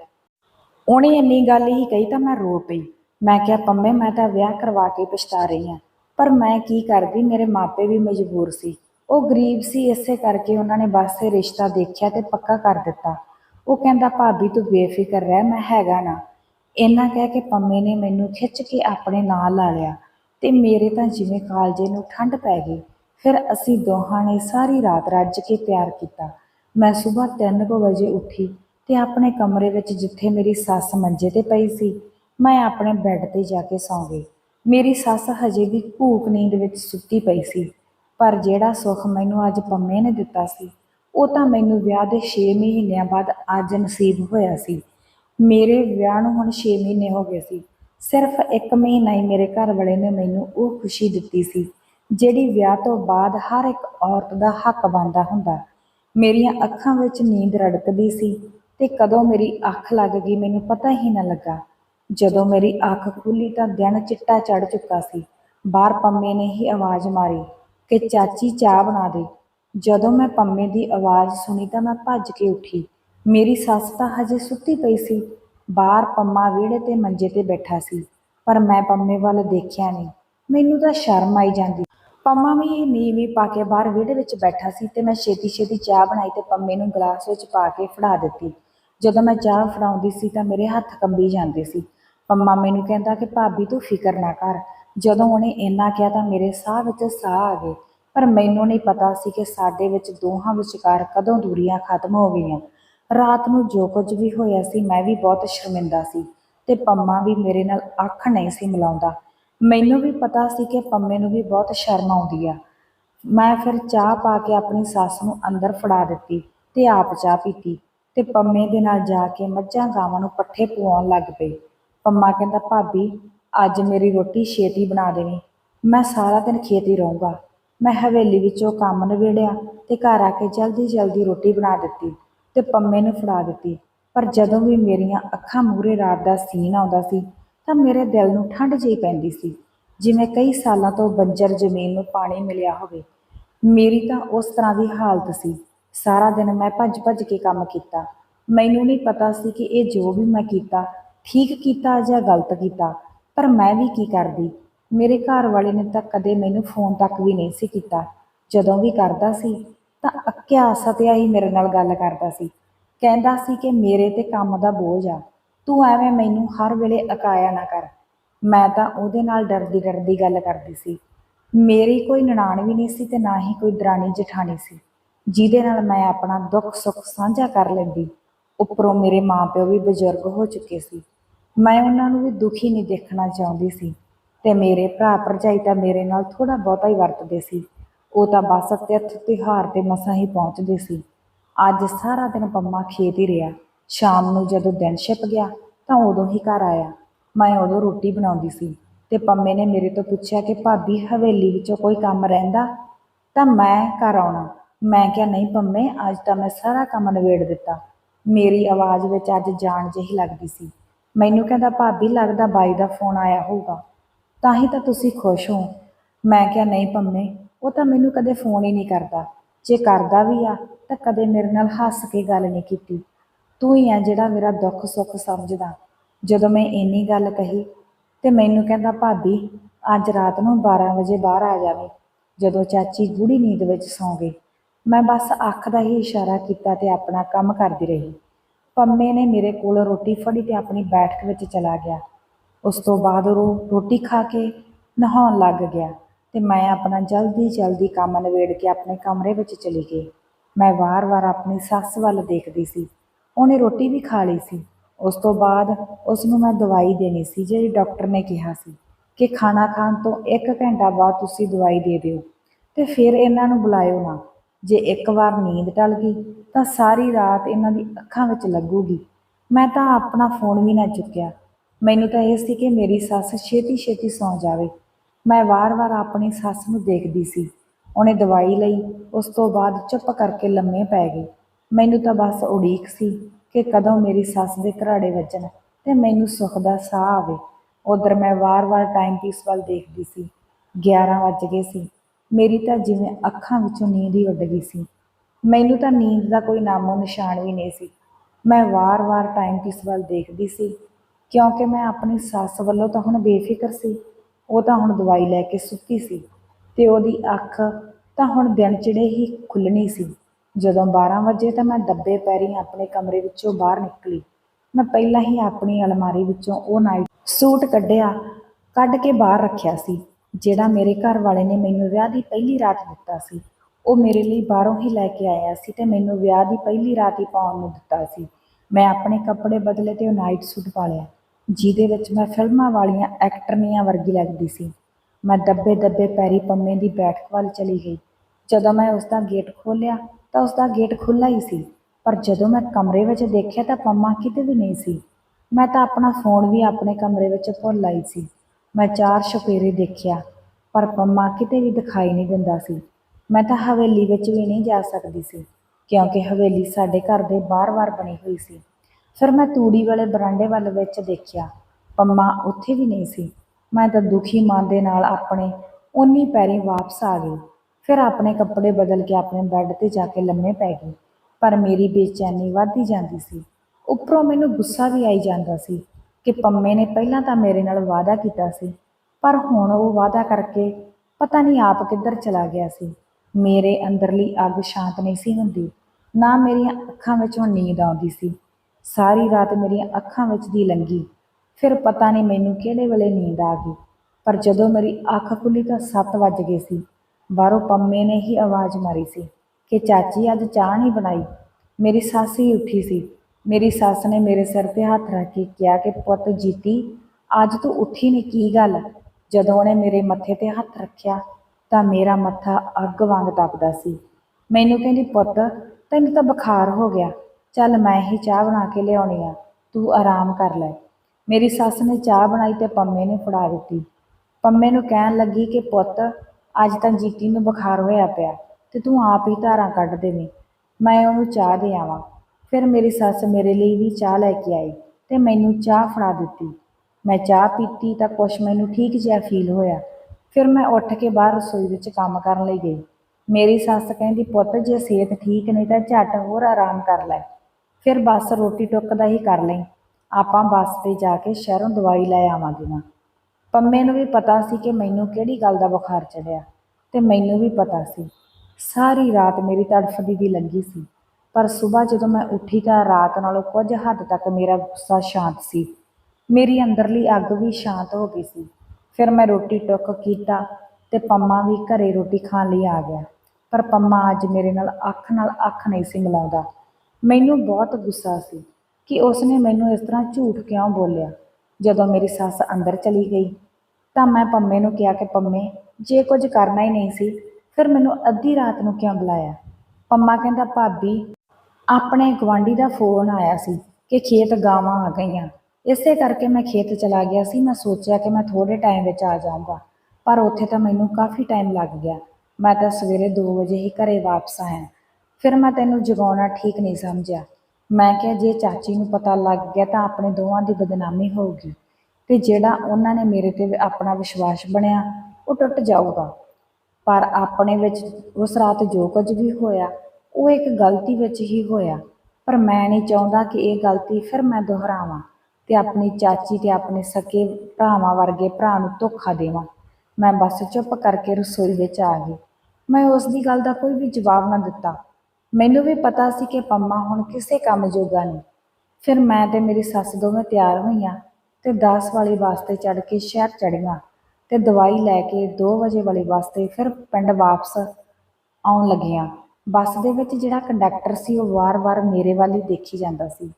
Speaker 1: ਉਹਨੇ ਇੰਨੀ ਗੱਲ ਹੀ ਕਹੀ ਤਾਂ ਮੈਂ ਰੋ ਪਈ। ਮੈਂ ਕਿਹਾ, ਪੰਮੇ, ਮੈਂ ਤਾਂ ਵਿਆਹ ਕਰਵਾ ਕੇ ਪਛਤਾ ਰਹੀ ਹਾਂ ਪਰ ਮੈਂ ਕੀ ਕਰਦੀ, ਮੇਰੇ ਮਾਪੇ ਵੀ ਮਜਬੂਰ ਸੀ। ਉਹ ਗਰੀਬ ਸੀ, ਇਸੇ ਕਰਕੇ ਉਹਨਾਂ ਨੇ ਬਸ ਇਹ ਰਿਸ਼ਤਾ ਦੇਖਿਆ ਤੇ ਪੱਕਾ ਕਰ ਦਿੱਤਾ। ਉਹ ਕਹਿੰਦਾ, ਭਾਬੀ, ਤੂੰ ਬੇਫਿਕਰ ਰਹਿ, ਮੈਂ ਹੈਗਾ ਨਾ। ਇੰਨਾ ਕਹਿ ਕੇ ਪੰਮੇ ਨੇ ਮੈਨੂੰ ਖਿੱਚ ਕੇ ਆਪਣੇ ਨਾਲ ਲਾ ਲਿਆ ਤੇ ਮੇਰੇ ਤਾਂ ਜਿਵੇਂ ਕਾਲਜੇ ਨੂੰ ਠੰਡ ਪੈ ਗਈ, ਫਿਰ ਅਸੀਂ ਦੋਹਾਂ ਨੇ ਸਾਰੀ ਰਾਤ ਰੱਜ ਕੇ ਪਿਆਰ ਕੀਤਾ। ਮੈਂ ਸਵੇਰ 3 ਵਜੇ ਉੱਠੀ ਤੇ ਆਪਣੇ ਕਮਰੇ ਵਿੱਚ ਜਿੱਥੇ ਮੇਰੀ ਸੱਸ ਮੰਜੇ ਤੇ ਪਈ ਸੀ, ਮੈਂ ਆਪਣੇ ਬੈੱਡ ਤੇ ਜਾ ਕੇ ਸੌਂ ਗਈ। ਮੇਰੀ ਸੱਸ ਹਜੇ ਵੀ ਭੂਖ ਨੀਂਦ ਵਿੱਚ ਸੁੱਤੀ ਪਈ ਸੀ, ਪਰ ਜਿਹੜਾ ਸੁੱਖ ਮੈਨੂੰ ਅੱਜ ਪੰਮੇ ਨੇ ਦਿੱਤਾ ਸੀ ਉਹ ਤਾਂ ਮੈਨੂੰ ਵਿਆਹ ਦੇ 6 ਮਹੀਨਿਆਂ ਬਾਅਦ ਅੱਜ ਨਸੀਬ ਹੋਇਆ ਸੀ। ਮੇਰੇ ਵਿਆਹ ਨੂੰ ਹੁਣ 6 ਮਹੀਨੇ ਹੋ ਗਏ ਸੀ। ਸਿਰਫ ਇੱਕ ਮਹੀਨਾ ਹੀ ਮੇਰੇ ਘਰ ਵਾਲੇ ਨੇ ਮੈਨੂੰ ਉਹ ਖੁਸ਼ੀ ਦਿੱਤੀ ਸੀ, ਜਿਹੜੀ ਵਿਆਹ ਤੋਂ ਬਾਅਦ ਹਰ ਇੱਕ ਔਰਤ ਦਾ ਹੱਕ ਬਣਦਾ ਹੁੰਦਾ। ਮੇਰੀਆਂ ਅੱਖਾਂ ਵਿੱਚ ਨੀਂਦ ਰੜਕਦੀ ਸੀ ਤੇ ਕਦੋਂ ਮੇਰੀ ਅੱਖ ਲੱਗ ਗਈ ਮੈਨੂੰ ਪਤਾ ਹੀ ਨਾ ਲੱਗਾ। ਜਦੋਂ ਮੇਰੀ ਅੱਖ ਖੁੱਲੀ ਤਾਂ ਦਿਨ ਚਿੱਟਾ ਚੜ ਚੁੱਕਾ ਸੀ। ਬਾਹਰ ਪੰਮੇ ਨੇ ਹੀ ਆਵਾਜ਼ ਮਾਰੀ ਕਿ ਚਾਚੀ ਚਾਹ ਬਣਾ ਦੇ। ਜਦੋਂ ਮੈਂ ਪੰਮੇ ਦੀ ਆਵਾਜ਼ ਸੁਣੀ ਤਾਂ ਮੈਂ ਭੱਜ ਕੇ ਉੱਠੀ। ਮੇਰੀ ਸੱਸ ਤਾਂ ਹਜੇ ਸੁੱਤੀ ਪਈ ਸੀ। ਬਾਹਰ ਪੰਮਾ ਵਿਹੜੇ ਤੇ ਮੰਜੇ ਤੇ ਬੈਠਾ ਸੀ, ਪਰ ਮੈਂ ਪੰਮੇ ਵੱਲ ਦੇਖਿਆ ਨਹੀਂ। ਮੈਨੂੰ ਤਾਂ ਸ਼ਰਮ ਆਈ ਜਾਂਦੀ। ਪੰਮਾ ਵੀ ਨੀਵੀਂ ਪਾ ਕੇ ਬਾਹਰ ਵਿਹੜੇ ਵਿੱਚ ਬੈਠਾ ਸੀ ਤੇ ਮੈਂ ਛੇਤੀ ਛੇਤੀ ਚਾਹ ਬਣਾਈ ਤੇ ਪੰਮੇ ਨੂੰ ਗਲਾਸ ਵਿੱਚ ਪਾ ਕੇ ਫੜਾ ਦਿੱਤੀ। ਜਦੋਂ ਮੈਂ ਚਾਹ ਫੜਾਉਂਦੀ ਸੀ ਤਾਂ ਮੇਰੇ ਹੱਥ ਕੰਬੀ ਜਾਂਦੇ ਸੀ। ਪੰਮਾ ਮੈਨੂੰ ਕਹਿੰਦਾ ਕਿ ਭਾਬੀ ਤੂੰ ਫਿਕਰ ਨਾ ਕਰ। ਜਦੋਂ ਉਹਨੇ ਇੰਨਾ ਕਿਹਾ ਤਾਂ ਮੇਰੇ ਸਾਹ ਵਿੱਚ ਸਾਹ ਆ ਗਏ। ਪਰ ਮੈਨੂੰ ਨਹੀਂ ਪਤਾ ਸੀ ਕਿ ਸਾਡੇ ਵਿੱਚ ਦੋਹਾਂ ਵਿਚਕਾਰ ਕਦੋਂ ਦੂਰੀਆਂ ਖਤਮ ਹੋ ਗਈਆਂ। ਰਾਤ ਨੂੰ ਜੋ ਕੁਝ ਵੀ ਹੋਇਆ ਸੀ, ਮੈਂ ਵੀ ਬਹੁਤ ਸ਼ਰਮਿੰਦਾ ਸੀ ਤੇ ਪੰਮਾ ਵੀ ਮੇਰੇ ਨਾਲ ਅੱਖ ਨਹੀਂ ਸੀ ਮਿਲਾਉਂਦਾ। ਮੈਨੂੰ ਵੀ ਪਤਾ ਸੀ ਕਿ ਪੰਮੇ ਨੂੰ ਵੀ ਬਹੁਤ ਸ਼ਰਮ ਆਉਂਦੀ ਆ। ਮੈਂ ਫਿਰ ਚਾਹ ਪਾ ਕੇ ਆਪਣੀ ਸੱਸ ਨੂੰ ਅੰਦਰ ਫੜਾ ਦਿੱਤੀ ਤੇ ਆਪ ਚਾਹ ਪੀਤੀ ਤੇ ਪੰਮੇ ਦੇ ਨਾਲ ਜਾ ਕੇ ਮੱਝਾਂ ਗਾਵਾਂ ਨੂੰ ਪੱਠੇ ਪਵਾਉਣ ਲੱਗ ਪਈ। ਪੰਮਾ ਕਹਿੰਦਾ, ਭਾਬੀ, ਅੱਜ ਮੇਰੀ ਰੋਟੀ ਛੇਤੀ ਬਣਾ ਦੇਣੀ ਮੈਂ ਸਾਰਾ ਦਿਨ ਖੇਤੀ ਰਹੂੰਗਾ। ਮੈਂ ਹਵੇਲੀ ਵਿੱਚੋਂ ਕੰਮ ਨਿਬੇੜਿਆ ਤੇ ਘਰ ਆ ਕੇ ਜਲਦੀ ਜਲਦੀ ਰੋਟੀ ਬਣਾ ਦਿੱਤੀ ਤੇ ਪੰਮੇ ਨੂੰ ਫੜਾ ਦਿੱਤੀ। ਪਰ ਜਦੋਂ ਵੀ ਮੇਰੀਆਂ ਅੱਖਾਂ ਮੂਹਰੇ ਰਾਤ ਦਾ ਸੀਨ ਆਉਂਦਾ ਸੀ, ਤਾਂ ਮੇਰੇ ਦਿਲ ਨੂੰ ਠੰਡ ਜਿਹੀ ਪੈਂਦੀ ਸੀ, ਜਿਵੇਂ ਕਈ ਸਾਲਾਂ ਤੋਂ ਬੰਜਰ ਜ਼ਮੀਨ ਨੂੰ ਪਾਣੀ ਮਿਲਿਆ ਹੋਵੇ। ਮੇਰੀ ਤਾਂ ਉਸ ਤਰ੍ਹਾਂ ਦੀ ਹਾਲਤ ਸੀ। ਸਾਰਾ ਦਿਨ ਮੈਂ ਭੱਜ ਭੱਜ ਕੇ ਕੰਮ ਕੀਤਾ। ਮੈਨੂੰ ਨਹੀਂ ਪਤਾ ਸੀ ਕਿ ਇਹ ਜੋ ਵੀ ਮੈਂ ਕੀਤਾ ਠੀਕ ਕੀਤਾ ਜਾਂ ਗਲਤ ਕੀਤਾ, ਪਰ ਮੈਂ ਵੀ ਕੀ ਕਰਦੀ ਮੇਰੇ ਘਰ ਵਾਲੇ ਨੇ ਤਾਂ ਕਦੇ ਮੈਨੂੰ ਫੋਨ ਤੱਕ ਵੀ ਨਹੀਂ ਸੀ ਕੀਤਾ। ਜਦੋਂ ਵੀ ਕਰਦਾ ਸੀ, ਤਾਂ ਅੱਕਿਆ ਸਤਿਆ ਹੀ ਮੇਰੇ ਨਾਲ ਗੱਲ ਕਰਦਾ ਸੀ। ਕਹਿੰਦਾ ਸੀ ਕਿ ਮੇਰੇ ਤੇ ਕੰਮ ਦਾ ਬੋਝ ਆ। ਤੂੰ ਐਵੇਂ ਮੈਨੂੰ ਹਰ ਵੇਲੇ ਅਕਾਇਆ ਨਾ ਕਰ। ਮੈਂ ਤਾਂ ਉਹਦੇ ਨਾਲ ਡਰਦੀ ਡਰਦੀ ਗੱਲ ਕਰਦੀ ਸੀ। ਮੇਰੀ ਕੋਈ ਨਨਾਣ ਵੀ ਨਹੀਂ ਸੀ ਤੇ ਨਾ ਹੀ ਕੋਈ ਦਰਾਣੀ ਜਠਾਣੀ ਸੀ, ਜਿਹਦੇ ਨਾਲ ਮੈਂ ਆਪਣਾ ਦੁੱਖ ਸੁੱਖ ਸਾਂਝਾ ਕਰ ਲੈਂਦੀ। ਉੱਪਰੋਂ ਮੇਰੇ ਮਾਪਿਓ ਵੀ ਬਜ਼ੁਰਗ ਹੋ ਚੁੱਕੇ ਸੀ। ਮੈਂ ਉਹਨਾਂ ਨੂੰ ਵੀ ਦੁਖੀ ਨਹੀਂ ਦੇਖਣਾ ਚਾਹੁੰਦੀ ਸੀ। ਤੇ ਮੇਰੇ ਭਰਾ ਭਰਜਾਈ ਤਾਂ ਮੇਰੇ ਨਾਲ ਥੋੜਾ ਬਹੁਤਾ ਹੀ ਵਰਤਦੇ ਸੀ। ਉਹ ਤਾਂ ਬਸ ਤਿੱਥ ਤਿਉਹਾਰ ਤੇ ਮਸਾਂ ਹੀ ਪਹੁੰਚਦੇ ਸੀ। ਅੱਜ ਸਾਰਾ ਦਿਨ ਪੰਮਾ ਖੇਤ ਹੀ ਰਿਹਾ। ਸ਼ਾਮ ਨੂੰ ਜਦੋਂ ਦਿਨ ਛਿਪ ਗਿਆ ਤਾਂ ਉਦੋਂ ਹੀ ਘਰ ਆਇਆ। ਮੈਂ ਉਦੋਂ ਰੋਟੀ ਬਣਾਉਂਦੀ ਸੀ ਤੇ ਪੰਮੇ ਨੇ ਮੇਰੇ ਤੋਂ ਪੁੱਛਿਆ ਕਿ ਭਾਬੀ, ਹਵੇਲੀ ਵਿੱਚੋਂ ਕੋਈ ਕੰਮ ਰਹਿੰਦਾ? ਤਾਂ ਮੈਂ ਘਰ ਆਉਣਾ। ਮੈਂ ਕਿਹਾ, ਨਹੀਂ ਪੰਮੇ, ਅੱਜ ਤਾਂ ਮੈਂ ਸਾਰਾ ਕੰਮ ਨਿਬੇੜ ਦਿੱਤਾ। ਮੇਰੀ ਆਵਾਜ਼ ਵਿੱਚ ਅੱਜ ਜਾਣ ਜਿਹੀ ਲੱਗਦੀ ਸੀ। ਮੈਨੂੰ ਕਹਿੰਦਾ, ਭਾਬੀ, ਲੱਗਦਾ ਬਾਈ ਦਾ ਫੋਨ ਆਇਆ ਹੋਊਗਾ। ਤਾਂ ਹੀ ਤਾਂ ਤੁਸੀਂ ਖੁਸ਼ ਹੋ। ਮੈਂ ਕਿਹਾ, ਨਹੀਂ ਪੰਮੇ, ਉਹ ਤਾਂ ਮੈਨੂੰ ਕਦੇ ਫੋਨ ਹੀ ਨਹੀਂ ਕਰਦਾ। ਜੇ ਕਰਦਾ ਵੀ ਆ, ਤਾਂ ਕਦੇ ਮੇਰੇ ਨਾਲ ਹੱਸ ਕੇ ਗੱਲ ਨਹੀਂ ਕੀਤੀ। ਤੂੰ ਹੀ ਆ ਜਿਹੜਾ ਮੇਰਾ ਦੁੱਖ ਸੁੱਖ ਸਮਝਦਾ। ਜਦੋਂ ਮੈਂ ਇੰਨੀ ਗੱਲ ਕਹੀ, ਤੇ ਮੈਨੂੰ ਕਹਿੰਦਾ, ਭਾਬੀ, ਅੱਜ ਰਾਤ ਨੂੰ 12 ਵਜੇ ਬਾਹਰ ਆ ਜਾਵੇ। ਜਦੋਂ ਚਾਚੀ ਗੂੜੀ ਨੀਂਦ ਵਿੱਚ ਸੌਂ ਗਈ, ਮੈਂ ਬਸ ਅੱਖ ਦਾ ਹੀ ਇਸ਼ਾਰਾ ਕੀਤਾ ਤੇ ਆਪਣਾ ਕੰਮ ਕਰਦੀ ਰਹੀ। ਪੰਮੇ ਨੇ ਮੇਰੇ ਕੋਲ ਰੋਟੀ ਫੜੀ ਤੇ ਆਪਣੀ ਬੈਠਕ ਵਿੱਚ ਚਲਾ ਗਿਆ। ਉਸ ਤੋਂ ਬਾਅਦ ਉਹ ਰੋਟੀ ਖਾ ਕੇ ਨਹਾਉਣ ਲੱਗ ਗਿਆ ਤੇ ਮੈਂ ਆਪਣਾ ਜਲਦੀ ਜਲਦੀ ਕੰਮ ਨਿਬੇੜ ਕੇ ਆਪਣੇ ਕਮਰੇ ਵਿੱਚ ਚਲੀ ਗਈ। ਮੈਂ ਵਾਰ-ਵਾਰ ਆਪਣੀ ਸੱਸ ਵੱਲ ਦੇਖਦੀ ਸੀ। ਉਹਨੇ ਰੋਟੀ ਵੀ ਖਾ ਲਈ ਸੀ। ਉਸ ਤੋਂ ਬਾਅਦ ਉਸ ਨੂੰ ਮੈਂ ਦਵਾਈ ਦੇਣੀ ਸੀ ਜਿਹੜੀ ਡਾਕਟਰ ਨੇ ਕਿਹਾ ਸੀ ਕਿ ਖਾਣਾ ਖਾਣ ਤੋਂ 1 ਘੰਟਾ ਬਾਅਦ ਤੁਸੀਂ ਦਵਾਈ ਦੇ ਦਿਓ ਤੇ ਫਿਰ ਇਹਨਾਂ ਨੂੰ ਬੁਲਾਇਓ ਨਾ। ਜੇ ਇੱਕ ਵਾਰ ਨੀਂਦ ਟਲ ਗਈ ਤਾਂ ਸਾਰੀ ਰਾਤ ਇਹਨਾਂ ਦੀ ਅੱਖਾਂ ਵਿੱਚ ਲੱਗੂਗੀ। ਮੈਂ ਤਾਂ ਆਪਣਾ ਫੋਨ ਵੀ ਨਾ ਚੁੱਕਿਆ। ਮੈਨੂੰ ਤਾਂ ਇਹ ਸੀ ਕਿ ਮੇਰੀ ਸੱਸ ਛੇਤੀ ਛੇਤੀ ਸੌਂ ਜਾਵੇ। ਮੈਂ ਵਾਰ-ਵਾਰ ਆਪਣੀ ਸੱਸ ਨੂੰ ਦੇਖਦੀ ਸੀ। ਉਹਨੇ ਦਵਾਈ ਲਈ, ਉਸ ਤੋਂ ਬਾਅਦ ਚੁੱਪ ਕਰਕੇ ਲੰਮੇ ਪੈ ਗਈ। ਮੈਨੂੰ ਤਾਂ ਬਸ ਉਡੀਕ ਸੀ ਕਿ ਕਦੋਂ ਮੇਰੀ ਸੱਸ ਦੇ ਘਰਾੜੇ ਵੱਜਣ ਤੇ ਮੈਨੂੰ ਸੁੱਖ ਦਾ ਸਾਹ ਆਵੇ। ਉਧਰ ਮੈਂ ਵਾਰ-ਵਾਰ ਟਾਈਮ ਪੀਸ ਵੱਲ ਦੇਖਦੀ ਸੀ। 11 ਵੱਜ ਗਏ ਸੀ। ਮੇਰੀ ਤਾਂ ਜਿਵੇਂ ਅੱਖਾਂ ਵਿੱਚੋਂ ਨੀਂਦ ਹੀ ਉੱਡ ਗਈ ਸੀ। ਮੈਨੂੰ ਤਾਂ ਨੀਂਦ ਦਾ ਕੋਈ ਨਾਮੋ ਨਿਸ਼ਾਨ ਵੀ ਨਹੀਂ ਸੀ। ਮੈਂ ਵਾਰ-ਵਾਰ ਟਾਈਮ ਪੀਸ ਵੱਲ ਦੇਖਦੀ ਸੀ ਕਿਉਂਕਿ ਮੈਂ ਆਪਣੀ ਸੱਸ ਵੱਲੋਂ ਤਾਂ ਹੁਣ ਬੇਫਿਕਰ ਸੀ, ਉਹ ਤਾਂ ਹੁਣ ਦਵਾਈ ਲੈ ਕੇ ਸੁੱਤੀ ਸੀ ਤੇ ਉਹਦੀ ਅੱਖ ਤਾਂ ਹੁਣ ਦਿਨ ਚੜੇ ਹੀ ਖੁੱਲਣੀ ਸੀ। ਜਦੋਂ 12 ਵਜੇ ਤਾਂ ਮੈਂ ਦੱਬੇ ਪੈਰੀ ਆਪਣੇ ਕਮਰੇ ਵਿੱਚੋਂ ਬਾਹਰ ਨਿਕਲੀ। ਮੈਂ ਪਹਿਲਾਂ ਹੀ ਆਪਣੀ ਅਲਮਾਰੀ ਵਿੱਚੋਂ ਉਹ ਨਾਈਟ ਸੂਟ ਕੱਢਿਆ, ਕੱਢ ਕੇ ਬਾਹਰ ਰੱਖਿਆ ਸੀ, ਜਿਹੜਾ ਮੇਰੇ ਘਰ ਵਾਲੇ ਨੇ ਮੈਨੂੰ ਵਿਆਹ ਦੀ ਪਹਿਲੀ ਰਾਤ ਦਿੱਤਾ ਸੀ। ਉਹ ਮੇਰੇ ਲਈ ਬਾਹਰੋਂ ਹੀ ਲੈ ਕੇ ਆਇਆ ਸੀ ਤੇ ਮੈਨੂੰ ਵਿਆਹ ਦੀ ਪਹਿਲੀ ਰਾਤ ਹੀ ਪਾਉਣ ਨੂੰ ਦਿੱਤਾ ਸੀ। ਮੈਂ ਆਪਣੇ ਕੱਪੜੇ ਬਦਲੇ ਤੇ ਉਹ ਨਾਈਟ ਸੂਟ ਪਾ ਲਿਆ। ਜਿਹਦੇ ਵਿੱਚ ਮੈਂ ਫਿਲਮਾਂ ਵਾਲੀਆਂ ਐਕਟਰਨੀਆਂ ਵਰਗੀ ਲੱਗਦੀ ਸੀ। ਮੈਂ ਦੱਬੇ ਦੱਬੇ ਪੈਰੀ ਪੰਮੇ ਦੀ ਬੈਠਕ ਵੱਲ ਚਲੀ ਗਈ। ਜਦੋਂ ਮੈਂ ਉਸ ਦਾ ਗੇਟ ਖੋਲ੍ਹਿਆ ਤਾਂ ਉਸ ਦਾ ਗੇਟ ਖੁੱਲ੍ਹਾ ਹੀ ਸੀ, ਪਰ ਜਦੋਂ ਮੈਂ ਕਮਰੇ ਵਿੱਚ ਦੇਖਿਆ ਤਾਂ ਪੰਮਾ ਕਿਤੇ ਵੀ ਨਹੀਂ ਸੀ। ਮੈਂ ਤਾਂ ਆਪਣਾ ਫੋਨ ਵੀ ਆਪਣੇ ਕਮਰੇ ਵਿੱਚ ਭੁੱਲ ਆਈ ਸੀ। ਮੈਂ ਚਾਰ ਛੁਪੇਰੇ ਦੇਖਿਆ, ਪਰ ਪੰਮਾ ਕਿਤੇ ਵੀ ਦਿਖਾਈ ਨਹੀਂ ਦਿੰਦਾ ਸੀ। ਮੈਂ ਤਾਂ ਹਵੇਲੀ ਵਿੱਚ ਵੀ ਨਹੀਂ ਜਾ ਸਕਦੀ ਸੀ, ਕਿਉਂਕਿ ਹਵੇਲੀ ਸਾਡੇ ਘਰ ਦੇ ਬਾਹਰ-ਬਾਹਰ ਬਣੀ ਹੋਈ ਸੀ। ਫਿਰ ਮੈਂ ਤੂੜੀ ਵਾਲੇ ਬਰਾਂਡੇ ਵੱਲ ਵਿੱਚ ਦੇਖਿਆ। ਪੰਮਾ ਉੱਥੇ ਵੀ ਨਹੀਂ ਸੀ। ਮੈਂ ਤਾਂ ਦੁਖੀ ਮਨ ਦੇ ਨਾਲ ਆਪਣੇ ਉਨੀ ਪੈਰੀ ਵਾਪਸ ਆ ਗਈ। ਫਿਰ ਆਪਣੇ ਕੱਪੜੇ ਬਦਲ ਕੇ ਆਪਣੇ ਬੈੱਡ ਤੇ ਜਾ ਕੇ ਲੰਮੇ ਪੈ ਗਈ। ਪਰ ਮੇਰੀ ਬੇਚੈਨੀ ਵੱਧਦੀ ਜਾਂਦੀ ਸੀ। ਉੱਪਰੋਂ ਮੈਨੂੰ ਗੁੱਸਾ ਵੀ ਆਈ ਜਾਂਦਾ ਸੀ ਕਿ ਪੰਮੇ ਨੇ ਪਹਿਲਾਂ ਤਾਂ ਮੇਰੇ ਨਾਲ ਵਾਅਦਾ ਕੀਤਾ ਸੀ। ਪਰ ਹੁਣ ਉਹ ਵਾਅਦਾ ਕਰਕੇ ਪਤਾ ਨਹੀਂ ਆਪ ਕਿੱਧਰ ਚਲਾ ਗਿਆ ਸੀ। ਮੇਰੇ ਅੰਦਰਲੀ ਅੱਗ ਸ਼ਾਂਤ ਨਹੀਂ ਸੀ ਹੁੰਦੀ। ਨਾ ਮੇਰੀਆਂ ਅੱਖਾਂ ਵਿੱਚੋਂ ਨੀਂਦ ਆਉਂਦੀ ਸੀ। ਸਾਰੀ ਰਾਤ ਮੇਰੀਆਂ ਅੱਖਾਂ ਵਿੱਚ ਦੀ ਲੰਗੀ। ਫਿਰ ਪਤਾ ਨਹੀਂ ਮੈਨੂੰ ਕਿਹੜੇ ਵੇਲੇ ਨੀਂਦ ਆ ਗਈ। ਪਰ ਜਦੋਂ ਮੇਰੀ ਅੱਖ ਖੁੱਲੀ ਤਾਂ 7 ਵੱਜ ਗਏ ਸੀ। ਬਾਹਰੋਂ ਪੰਮੇ ਨੇ ਹੀ ਆਵਾਜ਼ ਮਾਰੀ ਸੀ ਕਿ, ਚਾਚੀ, ਅੱਜ ਚਾਹ ਨਹੀਂ ਬਣਾਈ? ਮੇਰੀ ਸੱਸ ਹੀ ਉੱਠੀ ਸੀ। ਮੇਰੀ ਸੱਸ ਨੇ ਮੇਰੇ ਸਿਰ ਤੇ ਹੱਥ ਰੱਖ ਕੇ ਕਿਹਾ ਕਿ, ਪੁੱਤ ਜੀਤੀ, ਅੱਜ ਤੂੰ ਉੱਠੀ ਨਹੀਂ, ਕੀ ਗੱਲ? ਜਦੋਂ ਉਹਨੇ ਮੇਰੇ ਮੱਥੇ ਤੇ ਹੱਥ ਰੱਖਿਆ ਤਾਂ ਮੇਰਾ ਮੱਥਾ ਅੱਗ ਵਾਂਗ ਤਪਦਾ ਸੀ। ਮੈਨੂੰ ਕਹਿੰਦੀ, ਪੁੱਤ, ਤੈਨੂੰ ਤਾਂ ਬੁਖਾਰ ਹੋ ਗਿਆ। ਚੱਲ ਮੈਂ ਹੀ ਚਾਹ ਬਣਾ ਕੇ ਲਿਆਉਣੀ ਆ, ਤੂੰ ਆਰਾਮ ਕਰ ਲੈ। ਮੇਰੀ ਸੱਸ ਨੇ ਚਾਹ ਬਣਾਈ ਤੇ ਪੰਮੇ ਨੇ ਫੜਾ ਦਿੱਤੀ। ਪੰਮੇ ਨੂੰ ਕਹਿਣ ਲੱਗੀ ਕਿ ਪੁੱਤ, ਅੱਜ ਤਾਂ ਜੀਤੀ ਨੂੰ ਬੁਖਾਰ ਹੋਇਆ ਪਿਆ ਤੇ ਤੂੰ ਆਪ ਹੀ ਧਾਰਾਂ ਕੱਢ ਦੇਵੇਂ। ਮੈਂ ਉਹਨੂੰ ਚਾਹ ਦੇ ਆਵਾਂ। ਫਿਰ ਮੇਰੀ ਸੱਸ ਮੇਰੇ ਲਈ ਵੀ ਚਾਹ ਲੈ ਕੇ ਆਈ ਤੇ ਮੈਨੂੰ ਚਾਹ ਫੜਾ ਦਿੱਤੀ। ਮੈਂ ਚਾਹ ਪੀਤੀ ਤਾਂ ਕੁਛ ਮੈਨੂੰ ਠੀਕ ਜਿਹਾ ਫੀਲ ਹੋਇਆ। ਫਿਰ ਮੈਂ ਉੱਠ ਕੇ ਬਾਹਰ ਰਸੋਈ ਵਿੱਚ ਕੰਮ ਕਰਨ ਲਈ ਗਈ। ਮੇਰੀ ਸੱਸ ਕਹਿੰਦੀ, ਪੁੱਤ, ਜੇ ਸਿਹਤ ਠੀਕ ਨਹੀਂ ਤਾਂ ਝੱਟ ਹੋਰ ਆਰਾਮ ਕਰ ਲੈ। ਫਿਰ ਬਸ ਰੋਟੀ ਟੁੱਕ ਦਾ ਹੀ ਕਰ ਲਈ। ਆਪਾਂ ਬੱਸ ਤੇ ਜਾ ਕੇ ਸ਼ਹਿਰੋਂ ਦਵਾਈ ਲੈ ਆਵਾਂਗੇ ਨਾ ਪੰਮੇ ਨੂੰ ਵੀ ਪਤਾ ਸੀ ਕਿ ਮੈਨੂੰ ਕਿਹੜੀ ਗੱਲ ਦਾ ਬੁਖਾਰ ਚੜਿਆ ਤੇ ਮੈਨੂੰ ਵੀ ਪਤਾ ਸੀ। ਸਾਰੀ ਰਾਤ ਮੇਰੀ ਤੜਫਦੀ ਦੀ ਲੱਗੀ ਸੀ। ਪਰ ਸਵੇਰ ਜਦੋਂ ਮੈਂ ਉੱਠੀ ਤਾਂ ਰਾਤ ਨਾਲੋਂ ਕੁਝ ਹੱਦ ਤੱਕ ਮੇਰਾ ਗੁੱਸਾ ਸ਼ਾਂਤ ਸੀ। ਮੇਰੀ ਅੰਦਰਲੀ ਅੱਗ ਵੀ ਸ਼ਾਂਤ ਹੋ ਗਈ ਸੀ। ਫਿਰ ਮੈਂ ਰੋਟੀ ਟੁੱਕ ਕੀਤਾ ਤੇ ਪੰਮਾ ਵੀ ਘਰੇ ਰੋਟੀ ਖਾਣ ਲਈ ਆ ਗਿਆ। ਪਰ ਪੰਮਾ ਅੱਜ ਮੇਰੇ ਨਾਲ ਅੱਖ ਨਾਲ ਅੱਖ ਨਹੀਂ ਸੀ ਮਿਲਾਉਂਦਾ। ਮੈਨੂੰ ਬਹੁਤ ਗੁੱਸਾ ਸੀ ਕਿ ਉਸਨੇ ਮੈਨੂੰ ਇਸ ਤਰ੍ਹਾਂ ਝੂਠ ਕਿਉਂ ਬੋਲਿਆ? ਜਦੋਂ ਮੇਰੀ ਸੱਸ ਅੰਦਰ ਚਲੀ ਗਈ, ਤਾਂ ਮੈਂ ਪੰਮੇ ਨੂੰ ਕਿਹਾ ਕਿ ਪੰਮੇ, ਜੇ ਕੁਝ ਕਰਨਾ ਹੀ ਨਹੀਂ ਸੀ, ਫਿਰ ਮੈਨੂੰ ਅੱਧੀ ਰਾਤ ਨੂੰ ਕਿਉਂ ਬੁਲਾਇਆ? ਪੰਮਾ ਕਹਿੰਦਾ, ਭਾਬੀ, ਆਪਣੇ ਗਵਾਂਢੀ ਦਾ ਫੋਨ ਆਇਆ ਸੀ ਕਿ ਖੇਤ ਗਾਵਾਂ ਆ ਗਈਆਂ। ਇਸੇ ਕਰਕੇ ਮੈਂ ਖੇਤ ਚਲਾ ਗਿਆ ਸੀ, ਮੈਂ ਸੋਚਿਆ ਕਿ ਮੈਂ ਥੋੜੇ ਟਾਈਮ ਵਿੱਚ ਆ ਜਾਊਂਗਾ, ਪਰ ਉੱਥੇ ਤਾਂ ਮੈਨੂੰ ਕਾਫੀ ਟਾਈਮ ਲੱਗ ਗਿਆ। ਮੈਂ ਤਾਂ ਸਵੇਰੇ 2 ਵਜੇ ਹੀ ਘਰੇ ਵਾਪਸ ਆਇਆ। ਫਿਰ ਮੈਂ ਤੈਨੂੰ ਜਗਾਉਣਾ ਠੀਕ ਨਹੀਂ ਸਮਝਿਆ। ਮੈਂ ਕਿਹਾ, ਜੇ ਚਾਚੀ ਨੂੰ ਪਤਾ ਲੱਗ ਗਿਆ ਤਾਂ ਆਪਣੇ ਦੋਵਾਂ ਦੀ ਬਦਨਾਮੀ ਹੋਊਗੀ ਤੇ ਜਿਹੜਾ ਉਹਨਾਂ ਨੇ ਮੇਰੇ ਤੇ ਆਪਣਾ ਵਿਸ਼ਵਾਸ ਬਣਿਆ, ਉਹ ਟੁੱਟ ਜਾਊਗਾ। ਪਰ ਆਪਣੇ ਵਿੱਚ ਉਸ ਰਾਤ ਜੋ ਕੁਝ ਵੀ ਹੋਇਆ, ਉਹ ਇੱਕ ਗਲਤੀ ਵਿੱਚ ਹੀ ਹੋਇਆ। ਪਰ ਮੈਂ ਨਹੀਂ ਚਾਹੁੰਦਾ ਕਿ ਇਹ ਗਲਤੀ ਫਿਰ ਮੈਂ ਦੁਹਰਾਵਾਂ ਤੇ ਆਪਣੀ ਚਾਚੀ ਤੇ ਆਪਣੇ ਸਕੇ ਭਰਾਵਾਂ ਵਰਗੇ ਭਰਾ ਨੂੰ ਧੋਖਾ ਦੇਵਾਂ। ਮੈਂ ਬਸ ਚੁੱਪ ਕਰਕੇ ਰਸੋਈ ਵਿੱਚ ਆ ਗਈ। ਮੈਂ ਉਸ ਦੀ ਗੱਲ ਦਾ ਕੋਈ ਵੀ ਜਵਾਬ ਨਾ ਦਿੱਤਾ। ਮੈਨੂੰ ਵੀ ਪਤਾ ਸੀ ਕਿ ਪੰਮਾ ਹੁਣ ਕਿਸੇ ਕੰਮ ਜੋਗਾ ਨਹੀਂ। ਫਿਰ ਮੈਂ ਤੇ ਮੇਰੀ ਸੱਸ ਦੋਵੇਂ ਤਿਆਰ ਹੋਈਆਂ ਤੇ 10 ਵਾਲੀ ਬੱਸ ਤੇ ਚੜ੍ਹ ਕੇ ਸ਼ਹਿਰ ਚੜ੍ਹੀਆਂ ਤੇ ਦਵਾਈ ਲੈ ਕੇ 2 ਵਜੇ ਵਾਲੀ ਬੱਸ ਤੇ ਫਿਰ ਪਿੰਡ ਵਾਪਸ ਆਉਣ ਲੱਗੀਆਂ। ਬੱਸ ਦੇ ਵਿੱਚ ਜਿਹੜਾ ਕੰਡਕਟਰ ਸੀ ਉਹ ਵਾਰ-ਵਾਰ ਮੇਰੇ ਵੱਲ ਹੀ ਦੇਖੀ ਜਾਂਦਾ ਸੀ।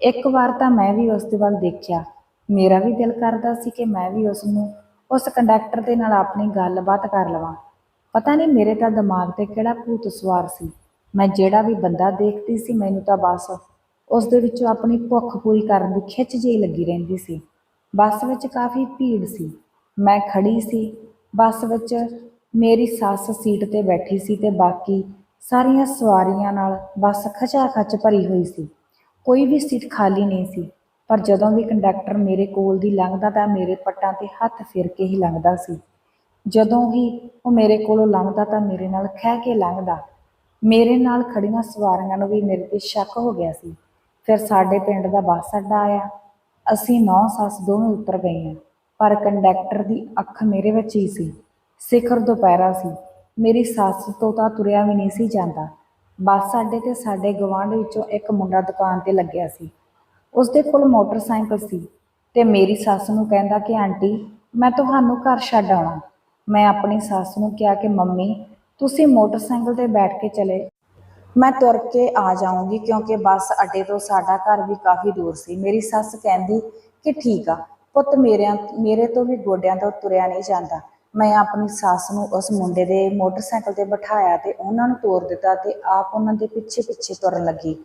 Speaker 1: ਇੱਕ ਵਾਰ ਤਾਂ ਮੈਂ ਵੀ ਉਸ ਦੇ ਵੱਲ ਦੇਖਿਆ। ਮੇਰਾ ਵੀ ਦਿਲ ਕਰਦਾ ਸੀ ਕਿ ਮੈਂ ਵੀ ਉਸ ਨੂੰ ਉਸ ਕੰਡਕਟਰ ਦੇ ਨਾਲ ਆਪਣੀ ਗੱਲਬਾਤ ਕਰ ਲਵਾਂ। ਪਤਾ ਨਹੀਂ ਮੇਰੇ ਤਾਂ ਦਿਮਾਗ ਤੇ ਕਿਹੜਾ ਭੂਤ ਸਵਾਰ ਸੀ। ਮੈਂ ਜਿਹੜਾ ਵੀ ਬੰਦਾ ਦੇਖਦੀ ਸੀ ਮੈਨੂੰ ਤਾਂ ਬਸ ਉਸ ਦੇ ਵਿੱਚੋਂ ਆਪਣੀ ਭੁੱਖ ਪੂਰੀ ਕਰਨ ਦੀ ਖਿੱਚ ਜਿਹੀ ਲੱਗੀ ਰਹਿੰਦੀ ਸੀ। ਬੱਸ ਵਿੱਚ ਕਾਫੀ ਭੀੜ ਸੀ। ਮੈਂ ਖੜੀ ਸੀ। ਬੱਸ ਵਿੱਚ ਮੇਰੀ ਸੱਸ ਸੀਟ ਤੇ ਬੈਠੀ ਸੀ ਤੇ ਬਾਕੀ ਸਾਰੀਆਂ ਸਵਾਰੀਆਂ ਨਾਲ ਬੱਸ ਖਚਾ ਖਚ ਭਰੀ ਹੋਈ ਸੀ। ਕੋਈ ਵੀ ਸੀਟ ਖਾਲੀ ਨਹੀਂ ਸੀ। ਪਰ ਜਦੋਂ ਵੀ ਕੰਡਕਟਰ ਮੇਰੇ ਕੋਲ ਦੀ ਲੰਘਦਾ ਤਾਂ ਮੇਰੇ ਪੱਟਾਂ ਤੇ ਹੱਥ ਫੇਰ ਕੇ ਹੀ ਲੰਘਦਾ ਸੀ। ਜਦੋਂ ਹੀ ਉਹ ਮੇਰੇ ਕੋਲੋਂ ਲੰਘਦਾ ਤਾਂ ਮੇਰੇ ਨਾਲ ਖਹਿ ਕੇ ਲੰਘਦਾ। ਮੇਰੇ ਨਾਲ ਖੜੀਆਂ ਸਵਾਰੀਆਂ ਨੂੰ ਵੀ ਮੇਰੇ ਤੇ ਸ਼ੱਕ ਹੋ ਗਿਆ ਸੀ। ਫਿਰ ਸਾਡੇ ਪਿੰਡ ਦਾ ਬੱਸ ਅੱਡਾ ਆਇਆ। ਅਸੀਂ ਨੌ ਸੱਸ ਦੋਵੇਂ ਉਤਰ ਗਈਆਂ। ਪਰ ਕੰਡਕਟਰ ਦੀ ਅੱਖ ਮੇਰੇ ਵਿੱਚ ਹੀ ਸੀ। ਸਿਖਰ ਦੁਪਹਿਰਾ ਸੀ। ਮੇਰੀ ਸੱਸ ਤੋਂ ਤਾਂ ਤੁਰਿਆ ਵੀ ਨਹੀਂ ਸੀ ਜਾਂਦਾ। ਬੱਸ ਅੱਡੇ ਤੇ ਸਾਡੇ ਗਵਾਂਢ ਵਿੱਚੋਂ ਇੱਕ ਮੁੰਡਾ ਦੁਕਾਨ ਤੇ ਲੱਗਿਆ ਸੀ। ਉਸਦੇ ਕੋਲ ਮੋਟਰਸਾਈਕਲ ਸੀ ਤੇ ਮੇਰੀ ਸੱਸ ਨੂੰ ਕਹਿੰਦਾ ਕਿ ਆਂਟੀ, ਮੈਂ ਤੁਹਾਨੂੰ ਘਰ ਛੱਡ ਆਉਣਾ। ਮੈਂ ਆਪਣੀ ਸੱਸ ਨੂੰ ਕਿਹਾ ਕਿ ਮੰਮੀ ਤੁਸੀਂ ਮੋਟਰਸਾਈਕਲ ਤੇ ਬੈਠ ਕੇ ਚਲੇ। ਮੈਂ ਤੁਰ ਕੇ ਆ ਜਾਊਂਗੀ ਕਿਉਂਕਿ ਬੱਸ ਅੱਡੇ ਤੋਂ ਸਾਡਾ ਘਰ ਵੀ ਕਾਫੀ ਦੂਰ ਸੀ। ਮੇਰੀ ਸੱਸ ਕਹਿੰਦੀ ਕਿ ਠੀਕ ਆ, ਪੁੱਤ ਮੇਰਿਆਂ, ਮੇਰੇ ਤੋਂ ਵੀ ਗੋਡਿਆਂ ਤੋਂ ਤੁਰਿਆ ਨਹੀਂ ਜਾਂਦਾ। ਮੈਂ ਆਪਣੀ ਸੱਸ ਨੂੰ ਉਸ ਮੁੰਡੇ ਦੇ ਮੋਟਰਸਾਈਕਲ ਤੇ ਬਿਠਾਇਆ ਤੇ ਉਹਨਾਂ ਨੂੰ ਤੋਰ ਦਿੱਤਾ ਤੇ ਆਪ ਉਹਨਾਂ ਦੇ ਪਿੱਛੇ ਪਿੱਛੇ ਤੁਰਨ ਲੱਗੀ।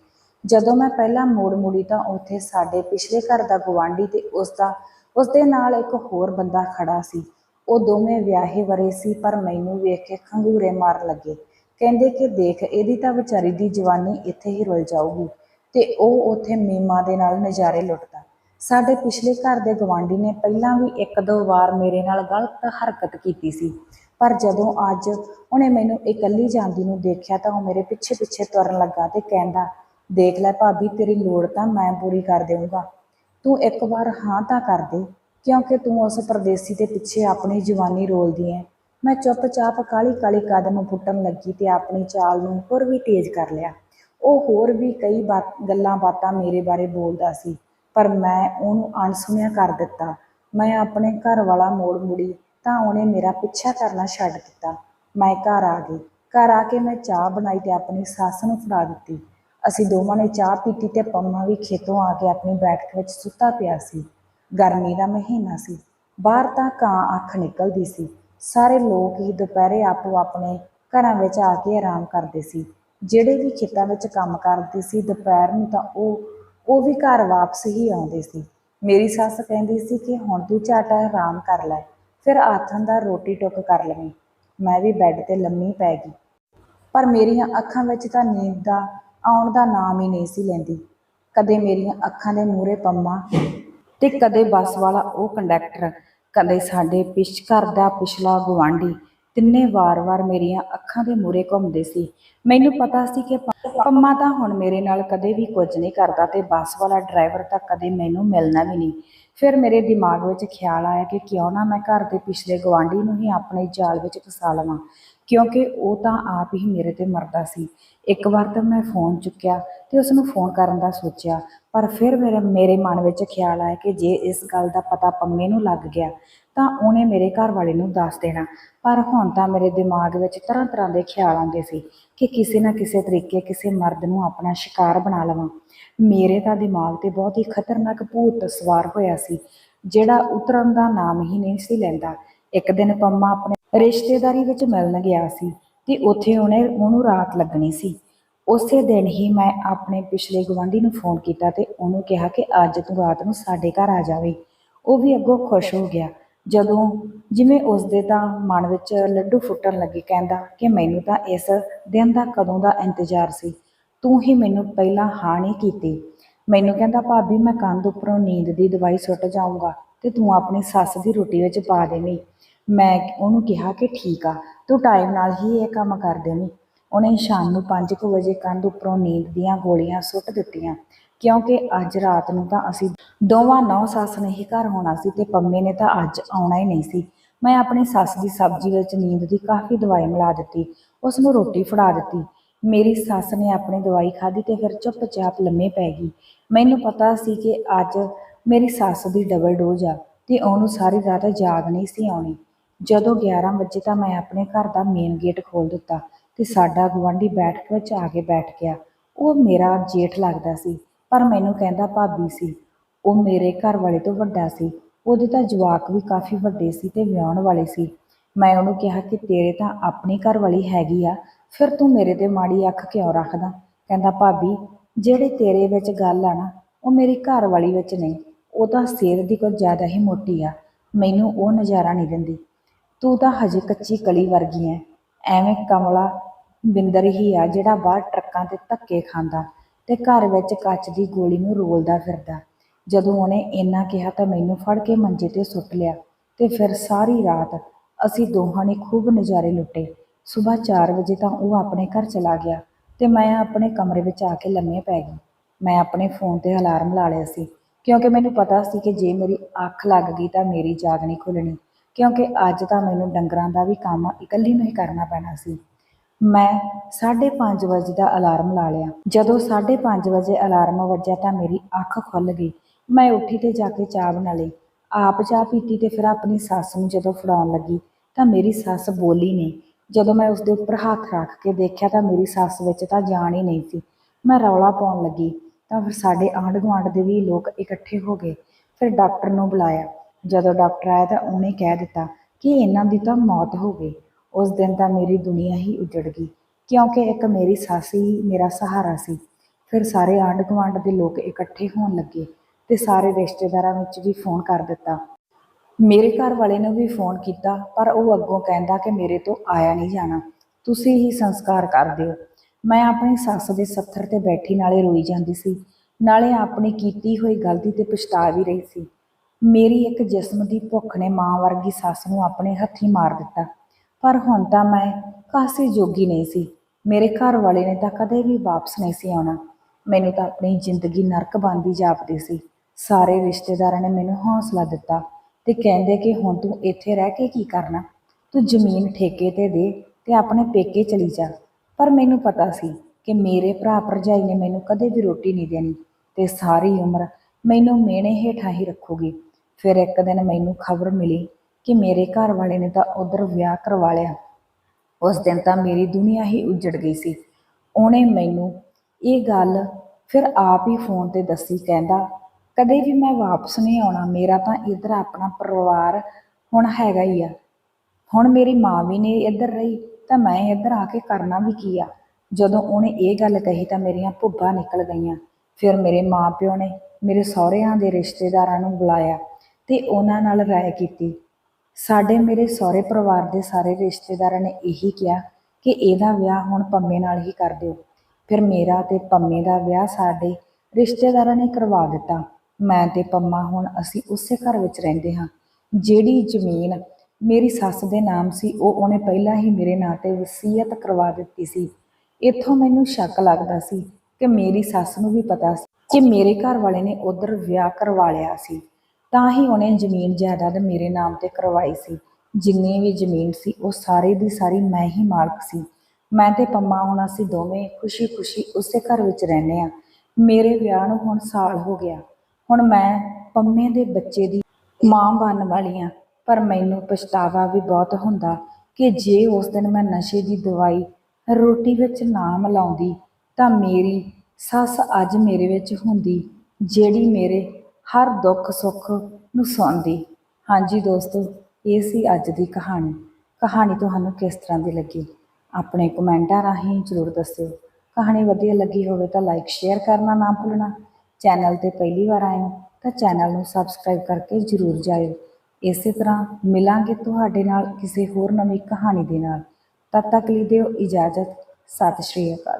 Speaker 1: ਜਦੋਂ ਮੈਂ ਪਹਿਲਾਂ ਮੋੜ ਮੁੜੀ ਤਾਂ ਉੱਥੇ ਸਾਡੇ ਪਿਛਲੇ ਘਰ ਦਾ ਗਵਾਂਢੀ ਤੇ ਉਸ ਦਾ, ਉਸ ਦੇ ਨਾਲ ਇੱਕ ਹੋਰ ਬੰਦਾ ਖੜਾ ਸੀ। ਉਹ ਦੋਵੇਂ ਵਿਆਹੇ ਵਰੇ ਸੀ, ਪਰ ਮੈਨੂੰ ਵੇਖ ਕੇ ਖੰਗੂਰੇ ਮਾਰਨ ਲੱਗੇ। ਕਹਿੰਦੇ ਕਿ ਦੇਖ, ਇਹਦੀ ਤਾਂ ਵਿਚਾਰੀ ਦੀ ਜਵਾਨੀ ਇੱਥੇ ਹੀ ਰੁਲ ਜਾਊਗੀ ਤੇ ਉਹ ਉੱਥੇ ਮੀਮਾ ਦੇ ਨਾਲ ਨਜ਼ਾਰੇ ਲੁੱਟਦਾ। ਸਾਡੇ ਪਿਛਲੇ ਘਰ ਦੇ ਗਵਾਂਢੀ ਨੇ ਪਹਿਲਾਂ ਵੀ ਇੱਕ ਦੋ ਵਾਰ ਮੇਰੇ ਨਾਲ ਗਲਤ ਹਰਕਤ ਕੀਤੀ ਸੀ, ਪਰ ਜਦੋਂ ਅੱਜ ਉਹਨੇ ਮੈਨੂੰ ਇਕੱਲੀ ਜਾਂਦੀ ਨੂੰ ਦੇਖਿਆ ਤਾਂ ਉਹ ਮੇਰੇ ਪਿੱਛੇ ਪਿੱਛੇ ਤੁਰਨ ਲੱਗਾ ਤੇ ਕਹਿੰਦਾ, ਦੇਖ ਲੈ ਭਾਬੀ, ਤੇਰੀ ਲੋੜ ਤਾਂ ਮੈਂ ਪੂਰੀ ਕਰ ਦੇਵਾਂਗਾ ਤੂੰ ਇੱਕ ਵਾਰ ਹਾਂ ਤਾਂ ਕਰ ਦੇ। ਕਿਉਂਕਿ ਤੂੰ ਉਸ ਪਰਦੇਸੀ ਦੇ ਪਿੱਛੇ ਆਪਣੀ ਜਵਾਨੀ ਰੋਲਦੀ ਐ। ਮੈਂ ਚੁੱਪਚਾਪ ਕਾਲੀ ਕਾਲੀ ਕਦਮ ਪੁੱਟਣ ਲੱਗੀ ਤੇ ਆਪਣੀ ਚਾਲ ਨੂੰ ਹੋਰ ਵੀ ਤੇਜ਼ ਕਰ ਲਿਆ। ਉਹ ਹੋਰ ਵੀ ਕਈ ਬਾਤ ਗੱਲਾਂ ਬਾਤਾਂ ਮੇਰੇ ਬਾਰੇ ਬੋਲਦਾ ਸੀ, ਪਰ ਮੈਂ ਉਹਨੂੰ ਅਣਸੁਣਿਆ ਕਰ ਦਿੱਤਾ। ਮੈਂ ਆਪਣੇ ਘਰ ਵਾਲਾ ਮੋੜ ਮੁੜੀ ਤਾਂ ਉਹਨੇ ਮੇਰਾ ਪਿੱਛਾ ਕਰਨਾ ਛੱਡ ਦਿੱਤਾ। ਮੈਂ ਘਰ ਆ ਗਈ। ਘਰ ਆ ਕੇ ਮੈਂ ਚਾਹ ਬਣਾਈ ਤੇ ਆਪਣੀ ਸੱਸ ਨੂੰ ਫੜਾ ਦਿੱਤੀ। ਅਸੀਂ ਦੋਵਾਂ ਨੇ ਚਾਹ ਪੀਤੀ ਤੇ ਪੰਮਾ ਵੀ ਖੇਤੋਂ ਆ ਕੇ ਆਪਣੀ ਬੈਠਕ ਵਿੱਚ ਸੁੱਤਾ ਪਿਆ ਸੀ। ਗਰਮੀ ਦਾ ਮਹੀਨਾ ਸੀ। ਬਾਹਰ ਤਾਂ ਕਾਂ ਅੱਖ ਨਿਕਲਦੀ ਸੀ। ਸਾਰੇ ਲੋਕ ਹੀ ਦੁਪਹਿਰੇ ਆਪੋ ਆਪਣੇ ਘਰਾਂ ਵਿੱਚ ਆ ਕੇ ਆਰਾਮ ਕਰਦੇ ਸੀ। ਜਿਹੜੇ ਵੀ ਖੇਤਾਂ ਵਿੱਚ ਕੰਮ ਕਰਦੇ ਸੀ ਦੁਪਹਿਰ ਨੂੰ ਤਾਂ ਉਹ ਉਹ ਵੀ ਘਰ ਵਾਪਸ ਹੀ ਆਉਂਦੇ ਸੀ। ਮੇਰੀ ਸੱਸ ਕਹਿੰਦੀ ਸੀ ਕਿ ਹੁਣ ਤੂੰ ਝਾਟਾ ਆਰਾਮ ਕਰ ਲੈ, ਫਿਰ ਆਥਣ ਦਾ ਰੋਟੀ ਟੁੱਕ ਕਰ ਲਵੇਂ। ਮੈਂ ਵੀ ਬੈੱਡ ਤੇ ਲੰਮੀ ਪੈ ਗਈ। ਪਰ ਮੇਰੀਆਂ ਅੱਖਾਂ ਵਿੱਚ ਤਾਂ ਨੀਂਦ ਦਾ ਆਉਣ ਦਾ ਨਾਮ ਹੀ ਨਹੀਂ ਸੀ ਲੈਂਦੀ। ਕਦੇ ਮੇਰੀਆਂ ਅੱਖਾਂ ਦੇ ਮੂਹਰੇ ਪੰਮਾ ਤੇ ਕਦੇ ਬੱਸ ਵਾਲਾ ਉਹ ਕੰਡਕਟਰ, ਕਦੇ ਸਾਡੇ ਪਿਛ ਘਰ ਦਾ ਪਿਛਲਾ ਗੁਆਂਢੀ। ਤਿੰਨੇ ਵਾਰ-ਵਾਰ ਮੇਰੀਆਂ ਅੱਖਾਂ ਦੇ ਮੂਹਰੇ ਘੁੰਮਦੇ ਸੀ। ਮੈਨੂੰ ਪਤਾ ਸੀ ਕਿ ਪੰਮਾ ਤਾਂ ਹੁਣ ਮੇਰੇ ਨਾਲ ਕਦੇ ਵੀ ਕੁਝ ਨਹੀਂ ਕਰਦਾ ਤੇ ਬੱਸ ਵਾਲਾ ਡਰਾਈਵਰ ਤਾਂ ਕਦੇ ਮੈਨੂੰ ਮਿਲਣਾ ਵੀ ਨਹੀਂ। ਫਿਰ ਮੇਰੇ ਦਿਮਾਗ ਵਿੱਚ ਖਿਆਲ ਆਇਆ ਕਿ ਕਿਉਂ ਨਾ ਮੈਂ ਘਰ ਦੇ ਪਿਛਲੇ ਗੁਆਂਢੀ ਨੂੰ ਹੀ ਆਪਣੇ ਜਾਲ ਵਿੱਚ ਫਸਾ ਲਵਾਂ। ਕਿਉਂਕਿ ਉਹ ਤਾਂ ਆਪ ਹੀ ਮੇਰੇ ਤੇ ਮਰਦਾ ਸੀ। ਇੱਕ ਵਾਰ ਤਾਂ ਮੈਂ ਫੋਨ ਚੁੱਕਿਆ ਤੇ ਉਸ ਨੂੰ ਫੋਨ ਕਰਨ ਦਾ ਸੋਚਿਆ, ਪਰ ਫਿਰ ਮੇਰੇ ਮੇਰੇ ਮਨ ਵਿੱਚ ਖਿਆਲ ਆਇਆ ਕਿ ਜੇ ਇਸ ਗੱਲ ਦਾ ਪਤਾ ਪੰਮੇ ਨੂੰ ਲੱਗ ਗਿਆ, ਤਾਂ ਉਹਨੇ ਮੇਰੇ ਘਰ ਵਾਲੇ ਨੂੰ ਦੱਸ ਦੇਣਾ। ਪਰ ਹੁਣ ਤਾਂ ਮੇਰੇ ਦਿਮਾਗ ਵਿੱਚ ਤਰ੍ਹਾਂ ਤਰ੍ਹਾਂ ਦੇ ਖਿਆਲ ਆਉਂਦੇ ਸੀ ਕਿ ਕਿਸੇ ਨਾ ਕਿਸੇ ਤਰੀਕੇ ਕਿਸੇ ਮਰਦ ਨੂੰ ਆਪਣਾ ਸ਼ਿਕਾਰ ਬਣਾ ਲਵਾਂ। ਮੇਰੇ ਤਾਂ ਦਿਮਾਗ ਤੇ ਬਹੁਤ ਹੀ ਖਤਰਨਾਕ ਭੂਤ ਸਵਾਰ ਹੋਇਆ ਸੀ, ਜਿਹੜਾ ਉਤਰਨ ਦਾ ਨਾਮ ਹੀ ਨਹੀਂ ਸੀ ਲੈਂਦਾ। ਇੱਕ ਦਿਨ ਪੰਮਾ ਆਪਣੇ ਰਿਸ਼ਤੇਦਾਰੀ ਵਿੱਚ ਮਿਲਣ ਗਿਆ ਸੀ ਤੇ ਉੱਥੇ ਉਹਨੇ ਉਹਨੂੰ ਰਾਤ ਲੱਗਣੀ ਸੀ। ਉਸੇ ਦਿਨ ਹੀ ਮੈਂ ਆਪਣੇ ਪਿਛਲੇ ਗਵਾਂਢੀ ਨੂੰ ਫੋਨ ਕੀਤਾ ਤੇ ਉਹਨੂੰ ਕਿਹਾ ਕਿ ਅੱਜ ਤੂੰ ਰਾਤ ਨੂੰ ਸਾਡੇ ਘਰ ਆ ਜਾਵੇ। ਉਹ ਵੀ ਅੱਗੋਂ ਖੁਸ਼ ਹੋ ਗਿਆ। ਜਦੋਂ ਜਿਵੇਂ ਉਸ ਦੇ ਤਾਂ ਮਨ ਵਿੱਚ ਲੱਡੂ ਫੁੱਟਣ ਲੱਗੇ ਕਹਿੰਦਾ ਕਿ ਮੈਨੂੰ ਤਾਂ ਇਸ ਦਿਨ ਦਾ ਕਦੋਂ ਦਾ ਇੰਤਜ਼ਾਰ ਸੀ। ਤੂੰ ਹੀ ਮੈਨੂੰ ਪਹਿਲਾਂ ਹਾਂ ਨਹੀਂ ਕੀਤੀ। ਮੈਨੂੰ ਕਹਿੰਦਾ, ਭਾਬੀ, ਮੈਂ ਕੰਧ ਉੱਪਰੋਂ ਨੀਂਦ ਦੀ ਦਵਾਈ ਸੁੱਟ ਜਾਊਂਗਾ ਤੇ ਤੂੰ ਆਪਣੀ ਸੱਸ ਦੀ ਰੋਟੀ ਵਿੱਚ ਪਾ ਦੇਵੀਂ। ਮੈਂ ਉਹਨੂੰ ਕਿਹਾ ਕਿ ਠੀਕ ਆ, ਤੂੰ ਟਾਈਮ ਨਾਲ ਹੀ ਇਹ ਕੰਮ ਕਰ ਦੇਵੀਂ। ਉਹਨੇ ਸ਼ਾਮ ਨੂੰ 5:00 ਵਜੇ ਕੰਧ ਉੱਪਰੋਂ ਨੀਂਦ ਦੀਆਂ ਗੋਲੀਆਂ ਸੁੱਟ ਦਿੱਤੀਆਂ, ਕਿਉਂਕਿ ਅੱਜ ਰਾਤ ਨੂੰ ਤਾਂ ਅਸੀਂ ਦੋਵਾਂ ਨੌ ਸੱਸ ਨੇ ਹੀ ਘਰ ਹੋਣਾ ਸੀ ਤੇ ਪੰਮੇ ਨੇ ਤਾਂ ਅੱਜ ਆਉਣਾ ਹੀ ਨਹੀਂ ਸੀ। ਮੈਂ ਆਪਣੀ ਸੱਸ ਦੀ ਸਬਜ਼ੀ ਵਿੱਚ ਨੀਂਦ ਦੀ ਕਾਫੀ ਦਵਾਈ ਮਿਲਾ ਦਿੱਤੀ, ਉਸ ਨੂੰ ਰੋਟੀ ਫੜਾ ਦਿੱਤੀ। ਮੇਰੀ ਸੱਸ ਨੇ ਆਪਣੀ ਦਵਾਈ ਖਾਧੀ ਤੇ ਫਿਰ ਚੁੱਪਚਾਪ ਲੰਮੇ ਪੈ ਗਈ। ਮੈਨੂੰ ਪਤਾ ਸੀ ਕਿ ਅੱਜ ਮੇਰੀ ਸੱਸ ਦੀ ਡਬਲ ਡੋਜ਼ ਆ ਤੇ ਉਹਨੂੰ ਸਾਰੀ ਰਾਤ ਯਾਦ ਨਹੀਂ ਸੀ ਆਉਣੀ। ਜਦੋਂ 11 ਵਜੇ ਤਾਂ ਮੈਂ ਆਪਣੇ ਘਰ ਦਾ ਮੇਨ ਗੇਟ ਖੋਲ ਦਿੱਤਾ ਤੇ ਸਾਡਾ ਗੁਆਂਢੀ ਬੈਠਕ ਵਿੱਚ ਆ ਕੇ ਬੈਠ ਗਿਆ। ਉਹ ਮੇਰਾ ਜੇਠ ਲੱਗਦਾ ਸੀ, ਪਰ ਮੈਨੂੰ ਕਹਿੰਦਾ ਭਾਬੀ ਸੀ, ਉਹ ਮੇਰੇ ਘਰ ਵਾਲੇ ਤੋਂ ਵੱਡਾ ਸੀ, ਉਹਦੇ ਤਾਂ ਜਵਾਕ ਵੀ ਕਾਫੀ ਵੱਡੇ ਸੀ ਤੇ ਵਿਆਹਣ ਵਾਲੇ ਸੀ। ਮੈਂ ਉਹਨੂੰ ਕਿਹਾ ਕਿ ਤੇਰੇ ਤਾਂ ਆਪਣੀ ਘਰ ਵਾਲੀ ਹੈਗੀ ਆ, ਫਿਰ ਤੂੰ ਮੇਰੇ ਤੇ ਮਾੜੀ ਅੱਖ ਕਿਉਂ ਰੱਖਦਾ? ਕਹਿੰਦਾ, ਭਾਬੀ, ਜਿਹੜੇ ਤੇਰੇ ਵਿੱਚ ਗੱਲ ਆ ਨਾ, ਉਹ ਮੇਰੀ ਘਰ ਵਾਲੀ ਵਿੱਚ ਨਹੀਂ, ਉਹ ਤਾਂ ਸਿਹਤ ਦੀ ਕੁਝ ਜ਼ਿਆਦਾ ਹੀ ਮੋਟੀ ਆ, ਮੈਨੂੰ ਉਹ ਨਜ਼ਾਰਾ ਨਹੀਂ ਦਿੰਦੀ। ਤੂੰ ਤਾਂ ਹਜੇ ਕੱਚੀ ਕਲੀ ਵਰਗੀ ਐ। ਐਵੇਂ ਕਮਲਾ ਬਿੰਦਰ ਹੀ ਆ ਜਿਹੜਾ ਬਾਹਰ ਟਰੱਕਾਂ ਤੇ ਧੱਕੇ ਖਾਂਦਾ ਤੇ ਘਰ ਵਿੱਚ ਕੱਚ ਦੀ ਗੋਲੀ ਨੂੰ ਰੋਲਦਾ ਫਿਰਦਾ। ਜਦੋਂ ਉਹਨੇ ਇੰਨਾ ਕਿਹਾ ਤਾਂ ਮੈਨੂੰ ਫੜ ਕੇ ਮੰਜੇ ਤੇ ਸੁੱਟ ਲਿਆ ਤੇ ਫਿਰ ਸਾਰੀ ਰਾਤ ਅਸੀਂ ਦੋਹਾਂ ਨੇ ਖੂਬ ਨਜ਼ਾਰੇ ਲੁੱਟੇ। ਸਵੇਰ 4 ਵਜੇ ਤਾਂ ਉਹ ਆਪਣੇ ਘਰ ਚਲਾ ਗਿਆ ਤੇ ਮੈਂ ਆਪਣੇ ਕਮਰੇ ਵਿੱਚ ਆ ਕੇ ਲੰਮੇ ਪੈ ਗਈ। ਮੈਂ ਆਪਣੇ ਫੋਨ ਤੇ ਅਲਾਰਮ ਲਾ ਲਿਆ ਸੀ ਕਿਉਂਕਿ ਮੈਨੂੰ ਪਤਾ ਸੀ ਕਿ ਜੇ ਮੇਰੀ ਅੱਖ ਲੱਗ ਗਈ ਤਾਂ ਮੇਰੀ ਜਾਗ ਨਹੀਂ ਖੁੱਲਣੀ। ਕਿਉਂਕਿ ਅੱਜ ਤਾਂ ਮੈਨੂੰ ਡੰਗਰਾਂ ਦਾ ਵੀ ਕੰਮ ਇਕੱਲੀ ਨੂੰ ਹੀ ਕਰਨਾ ਪੈਣਾ ਸੀ। ਮੈਂ 5:30 ਵਜੇ ਦਾ ਅਲਾਰਮ ਲਾ ਲਿਆ। ਜਦੋਂ 5:30 ਵਜੇ ਅਲਾਰਮ ਵੱਜਿਆ ਤਾਂ ਮੇਰੀ ਅੱਖ ਖੁੱਲ ਗਈ। ਮੈਂ ਉੱਠੀ ਤੇ ਜਾ ਕੇ ਚਾਹ ਬਣਾ ਲਈ। ਆਪ ਚਾਹ ਪੀਤੀ ਤੇ ਫਿਰ ਆਪਣੀ ਸੱਸ ਨੂੰ ਜਦੋਂ ਫੜਾਉਣ ਲੱਗੀ ਤਾਂ ਮੇਰੀ ਸੱਸ ਬੋਲੀ ਨਹੀਂ। ਜਦੋਂ ਮੈਂ ਉਸ ਦੇ ਉੱਪਰ ਹੱਥ ਰੱਖ ਕੇ ਦੇਖਿਆ ਤਾਂ ਮੇਰੀ ਸੱਸ ਵਿੱਚ ਤਾਂ ਜਾਨ ਹੀ ਨਹੀਂ ਸੀ। ਮੈਂ ਰੌਲਾ ਪਾਉਣ ਲੱਗੀ ਤਾਂ ਫਿਰ ਸਾਡੇ ਆਂਢ ਗੁਆਂਢ ਦੇ ਵੀ ਲੋਕ ਇਕੱਠੇ ਹੋ ਗਏ। ਫਿਰ ਡਾਕਟਰ ਨੂੰ ਬੁਲਾਇਆ। ਜਦੋਂ ਡਾਕਟਰ ਆਇਆ ਤਾਂ ਉਹਨੇ ਕਹਿ ਦਿੱਤਾ ਕਿ ਇਹਨਾਂ ਦੀ ਤਾਂ ਮੌਤ ਹੋ ਗਈ। ਉਸ ਦਿਨ ਤਾਂ ਮੇਰੀ ਦੁਨੀਆ ਹੀ ਉਜੜ ਗਈ, ਕਿਉਂਕਿ ਇੱਕ ਮੇਰੀ ਸੱਸ ਹੀ ਮੇਰਾ ਸਹਾਰਾ ਸੀ। ਫਿਰ ਸਾਰੇ ਆਂਢ ਗੁਆਂਢ ਦੇ ਲੋਕ ਇਕੱਠੇ ਹੋਣ ਲੱਗੇ ਤੇ ਸਾਰੇ ਰਿਸ਼ਤੇਦਾਰਾਂ ਵਿੱਚ ਵੀ ਫੋਨ ਕਰ ਦਿੱਤਾ। ਮੇਰੇ ਘਰ ਵਾਲੇ ਨੇ ਵੀ ਫੋਨ ਕੀਤਾ, ਪਰ ਉਹ ਅੱਗੋਂ ਕਹਿੰਦਾ ਕਿ ਮੇਰੇ ਤੋਂ ਆਇਆ ਨਹੀਂ ਜਾਣਾ। ਤੁਸੀਂ ਹੀ ਸੰਸਕਾਰ ਕਰ ਦਿਓ। ਮੈਂ ਆਪਣੀ ਸੱਸ ਦੇ ਸੱਥਰ ਤੇ ਬੈਠੀ ਨਾਲੇ ਰੋਈ ਜਾਂਦੀ ਸੀ। ਨਾਲੇ ਆਪਣੀ ਕੀਤੀ ਹੋਈ ਗਲਤੀ ਤੇ ਪਛਤਾ ਵੀ ਰਹੀ ਸੀ। ਮੇਰੀ ਇੱਕ ਜਿਸਮ ਦੀ ਭੁੱਖ ਨੇ ਮਾਂ ਵਰਗੀ ਸੱਸ ਨੂੰ ਆਪਣੇ ਹੱਥੀਂ ਮਾਰ ਦਿੱਤਾ। ਪਰ ਹੁਣ ਤਾਂ ਮੈਂ ਕਾਸੀ ਜੋਗੀ ਨਹੀਂ ਸੀ। ਮੇਰੇ ਘਰ ਵਾਲੇ ਨੇ ਤਾਂ ਕਦੇ ਵੀ ਵਾਪਸ ਨਹੀਂ ਸੀ ਆਉਣਾ। ਮੈਨੂੰ ਤਾਂ ਆਪਣੀ ਜ਼ਿੰਦਗੀ ਨਰਕ ਬਣਦੀ ਜਾਪਦੀ ਸੀ। ਸਾਰੇ ਰਿਸ਼ਤੇਦਾਰਾਂ ਨੇ ਮੈਨੂੰ ਹੌਸਲਾ ਦਿੱਤਾ ਤੇ ਕਹਿੰਦੇ ਕਿ ਹੁਣ ਤੂੰ ਇੱਥੇ ਰਹਿ ਕੇ ਕੀ ਕਰਨਾ? ਤੂੰ ਜ਼ਮੀਨ ਠੇਕੇ ਤੇ ਦੇ ਤੇ ਆਪਣੇ ਪੇਕੇ ਚਲੀ ਜਾ। ਪਰ ਮੈਨੂੰ ਪਤਾ ਸੀ ਕਿ ਮੇਰੇ ਭਰਾ ਭਰਜਾਈ ਨੇ ਮੈਨੂੰ ਕਦੇ ਵੀ ਰੋਟੀ ਨਹੀਂ ਦੇਣੀ ਤੇ ਸਾਰੀ ਉਮਰ ਮੈਨੂੰ ਮੇਣੇ ਹੇਠਾਂ ਹੀ ਰੱਖੂਗੀ। ਫਿਰ ਇੱਕ ਦਿਨ ਮੈਨੂੰ ਖਬਰ ਮਿਲੀ ਕਿ ਮੇਰੇ ਘਰ ਵਾਲੇ ਨੇ ਤਾਂ ਉਧਰ ਵਿਆਹ ਕਰਵਾ ਲਿਆ। ਉਸ ਦਿਨ ਤਾਂ ਮੇਰੀ ਦੁਨੀਆ ਹੀ ਉਜੜ ਗਈ ਸੀ। ਉਹਨੇ ਮੈਨੂੰ ਇਹ ਗੱਲ ਫਿਰ ਆਪ ਹੀ ਫੋਨ ਤੇ ਦੱਸੀ, ਕਹਿੰਦਾ, ਕਦੇ ਵੀ ਮੈਂ ਵਾਪਸ ਨਹੀਂ ਆਉਣਾ, ਮੇਰਾ ਤਾਂ ਇੱਧਰ ਆਪਣਾ ਪਰਿਵਾਰ ਹੁਣ ਹੈਗਾ ਹੀ ਆ। ਹੁਣ ਮੇਰੀ ਮਾਂ ਵੀ ਨਹੀਂ ਇੱਧਰ ਰਹੀ, ਤਾਂ ਮੈਂ ਇੱਧਰ ਆ ਕੇ ਕਰਨਾ ਵੀ ਕੀ ਆ? ਜਦੋਂ ਉਹਨੇ ਇਹ ਗੱਲ ਕਹੀ ਤਾਂ ਮੇਰੀਆਂ ਭੁੱਬਾਂ ਨਿਕਲ ਗਈਆਂ। ਫਿਰ ਮੇਰੇ ਮਾਪਿਓ ਨੇ ਮੇਰੇ ਸਹੁਰਿਆਂ ਦੇ ਰਿਸ਼ਤੇਦਾਰਾਂ ਨੂੰ ਬੁਲਾਇਆ। ਤੇ ਉਹਨਾਂ ਨਾਲ ਰਾਏ ਕੀਤੀ। ਸਾਡੇ ਮੇਰੇ ਸਹੁਰੇ ਪਰਿਵਾਰ ਦੇ ਸਾਰੇ ਰਿਸ਼ਤੇਦਾਰਾਂ ਨੇ ਇਹੀ ਕਿਹਾ ਕਿ ਇਹਦਾ ਵਿਆਹ ਹੁਣ ਪੰਮੇ ਨਾਲ ਹੀ ਕਰ ਦਿਓ। ਫਿਰ ਮੇਰਾ ਤੇ ਪੰਮੇ ਦਾ ਵਿਆਹ ਸਾਡੇ ਰਿਸ਼ਤੇਦਾਰਾਂ ਨੇ ਕਰਵਾ ਦਿੱਤਾ। ਮੈਂ ਤੇ ਪੰਮਾ ਹੁਣ ਅਸੀਂ ਉਸੇ ਘਰ ਵਿੱਚ ਰਹਿੰਦੇ ਹਾਂ। ਜਿਹੜੀ ਜ਼ਮੀਨ ਮੇਰੀ ਸੱਸ ਦੇ ਨਾਮ ਸੀ, ਉਹ ਉਹਨੇ ਪਹਿਲਾਂ ਹੀ ਮੇਰੇ ਨਾਂ ਤੇ ਵਸੀਅਤ ਕਰਵਾ ਦਿੱਤੀ ਸੀ। ਇੱਥੋਂ ਮੈਨੂੰ ਸ਼ੱਕ ਲੱਗਦਾ ਸੀ ਕਿ ਮੇਰੀ ਸੱਸ ਨੂੰ ਵੀ ਪਤਾ ਸੀ ਕਿ ਮੇਰੇ ਘਰ ਵਾਲੇ ਨੇ ਉਧਰ ਵਿਆਹ ਕਰਵਾ ਲਿਆ ਸੀ। ਤਾਂ ਹੀ ਉਹਨੇ ਜ਼ਮੀਨ ਜਾਇਦਾਦ ਮੇਰੇ ਨਾਮ ਤੇ ਕਰਵਾਈ ਸੀ। ਜਿੰਨੀ ਵੀ ਜ਼ਮੀਨ ਸੀ, ਉਹ ਸਾਰੇ ਦੀ ਸਾਰੀ ਮੈਂ ਹੀ ਮਾਲਕ ਸੀ। ਮੈਂ ਤੇ ਪੰਮਾ ਹੁਣ ਅਸੀਂ ਦੋਵੇਂ ਖੁਸ਼ੀ-ਖੁਸ਼ੀ ਉਸੇ ਘਰ ਵਿੱਚ ਰਹਿੰਦੇ ਆ ਮੇਰੇ ਵਿਆਹ ਨੂੰ ਹੁਣ ਸਾਲ ਹੋ ਗਿਆ। ਹੁਣ ਮੈਂ ਪੰਮੇ ਦੇ ਬੱਚੇ ਦੀ ਮਾਂ ਬਣਨ ਵਾਲੀ ਆ ਪਰ ਮੈਨੂੰ ਪਛਤਾਵਾ ਵੀ ਬਹੁਤ ਹੁੰਦਾ ਕਿ ਜੇ ਉਸ ਦਿਨ ਮੈਂ ਨਸ਼ੇ ਦੀ ਦਵਾਈ ਰੋਟੀ ਵਿੱਚ ਨਾ ਮਿਲਾਉਂਦੀ ਤਾਂ ਮੇਰੀ ਸੱਸ ਅੱਜ ਮੇਰੇ ਵਿੱਚ ਹੁੰਦੀ, ਜਿਹੜੀ ਮੇਰੇ ਹਰ ਦੁੱਖ ਸੁੱਖ ਨੂੰ ਸੌਂਦੀ। ਹਾਂਜੀ ਦੋਸਤੋ, ਇਹ ਸੀ ਅੱਜ ਦੀ ਕਹਾਣੀ। ਕਹਾਣੀ ਤੁਹਾਨੂੰ ਕਿਸ ਤਰ੍ਹਾਂ ਦੀ ਲੱਗੀ? ਆਪਣੇ ਕਮੈਂਟਾਂ ਰਾਹੀਂ ਜ਼ਰੂਰ ਦੱਸਿਓ। ਕਹਾਣੀ ਵਧੀਆ ਲੱਗੀ ਹੋਵੇ ਤਾਂ ਲਾਈਕ ਸ਼ੇਅਰ ਕਰਨਾ ਨਾ ਭੁੱਲਣਾ। ਚੈਨਲ ਤੇ ਪਹਿਲੀ ਵਾਰ ਆਏ ਹੋ ਤਾਂ ਚੈਨਲ ਨੂੰ ਸਬਸਕ੍ਰਾਈਬ ਕਰਕੇ ਜ਼ਰੂਰ ਜਾਇਓ। ਇਸੇ ਤਰ੍ਹਾਂ ਮਿਲਾਂਗੇ ਤੁਹਾਡੇ ਨਾਲ ਕਿਸੇ ਹੋਰ ਨਵੀਂ ਕਹਾਣੀ ਦੇ ਨਾਲ। ਤਦ ਤੱਕ ਲਈ ਦਿਓ ਇਜਾਜ਼ਤ। ਸਤਿ ਸ਼੍ਰੀ ਅਕਾਲ।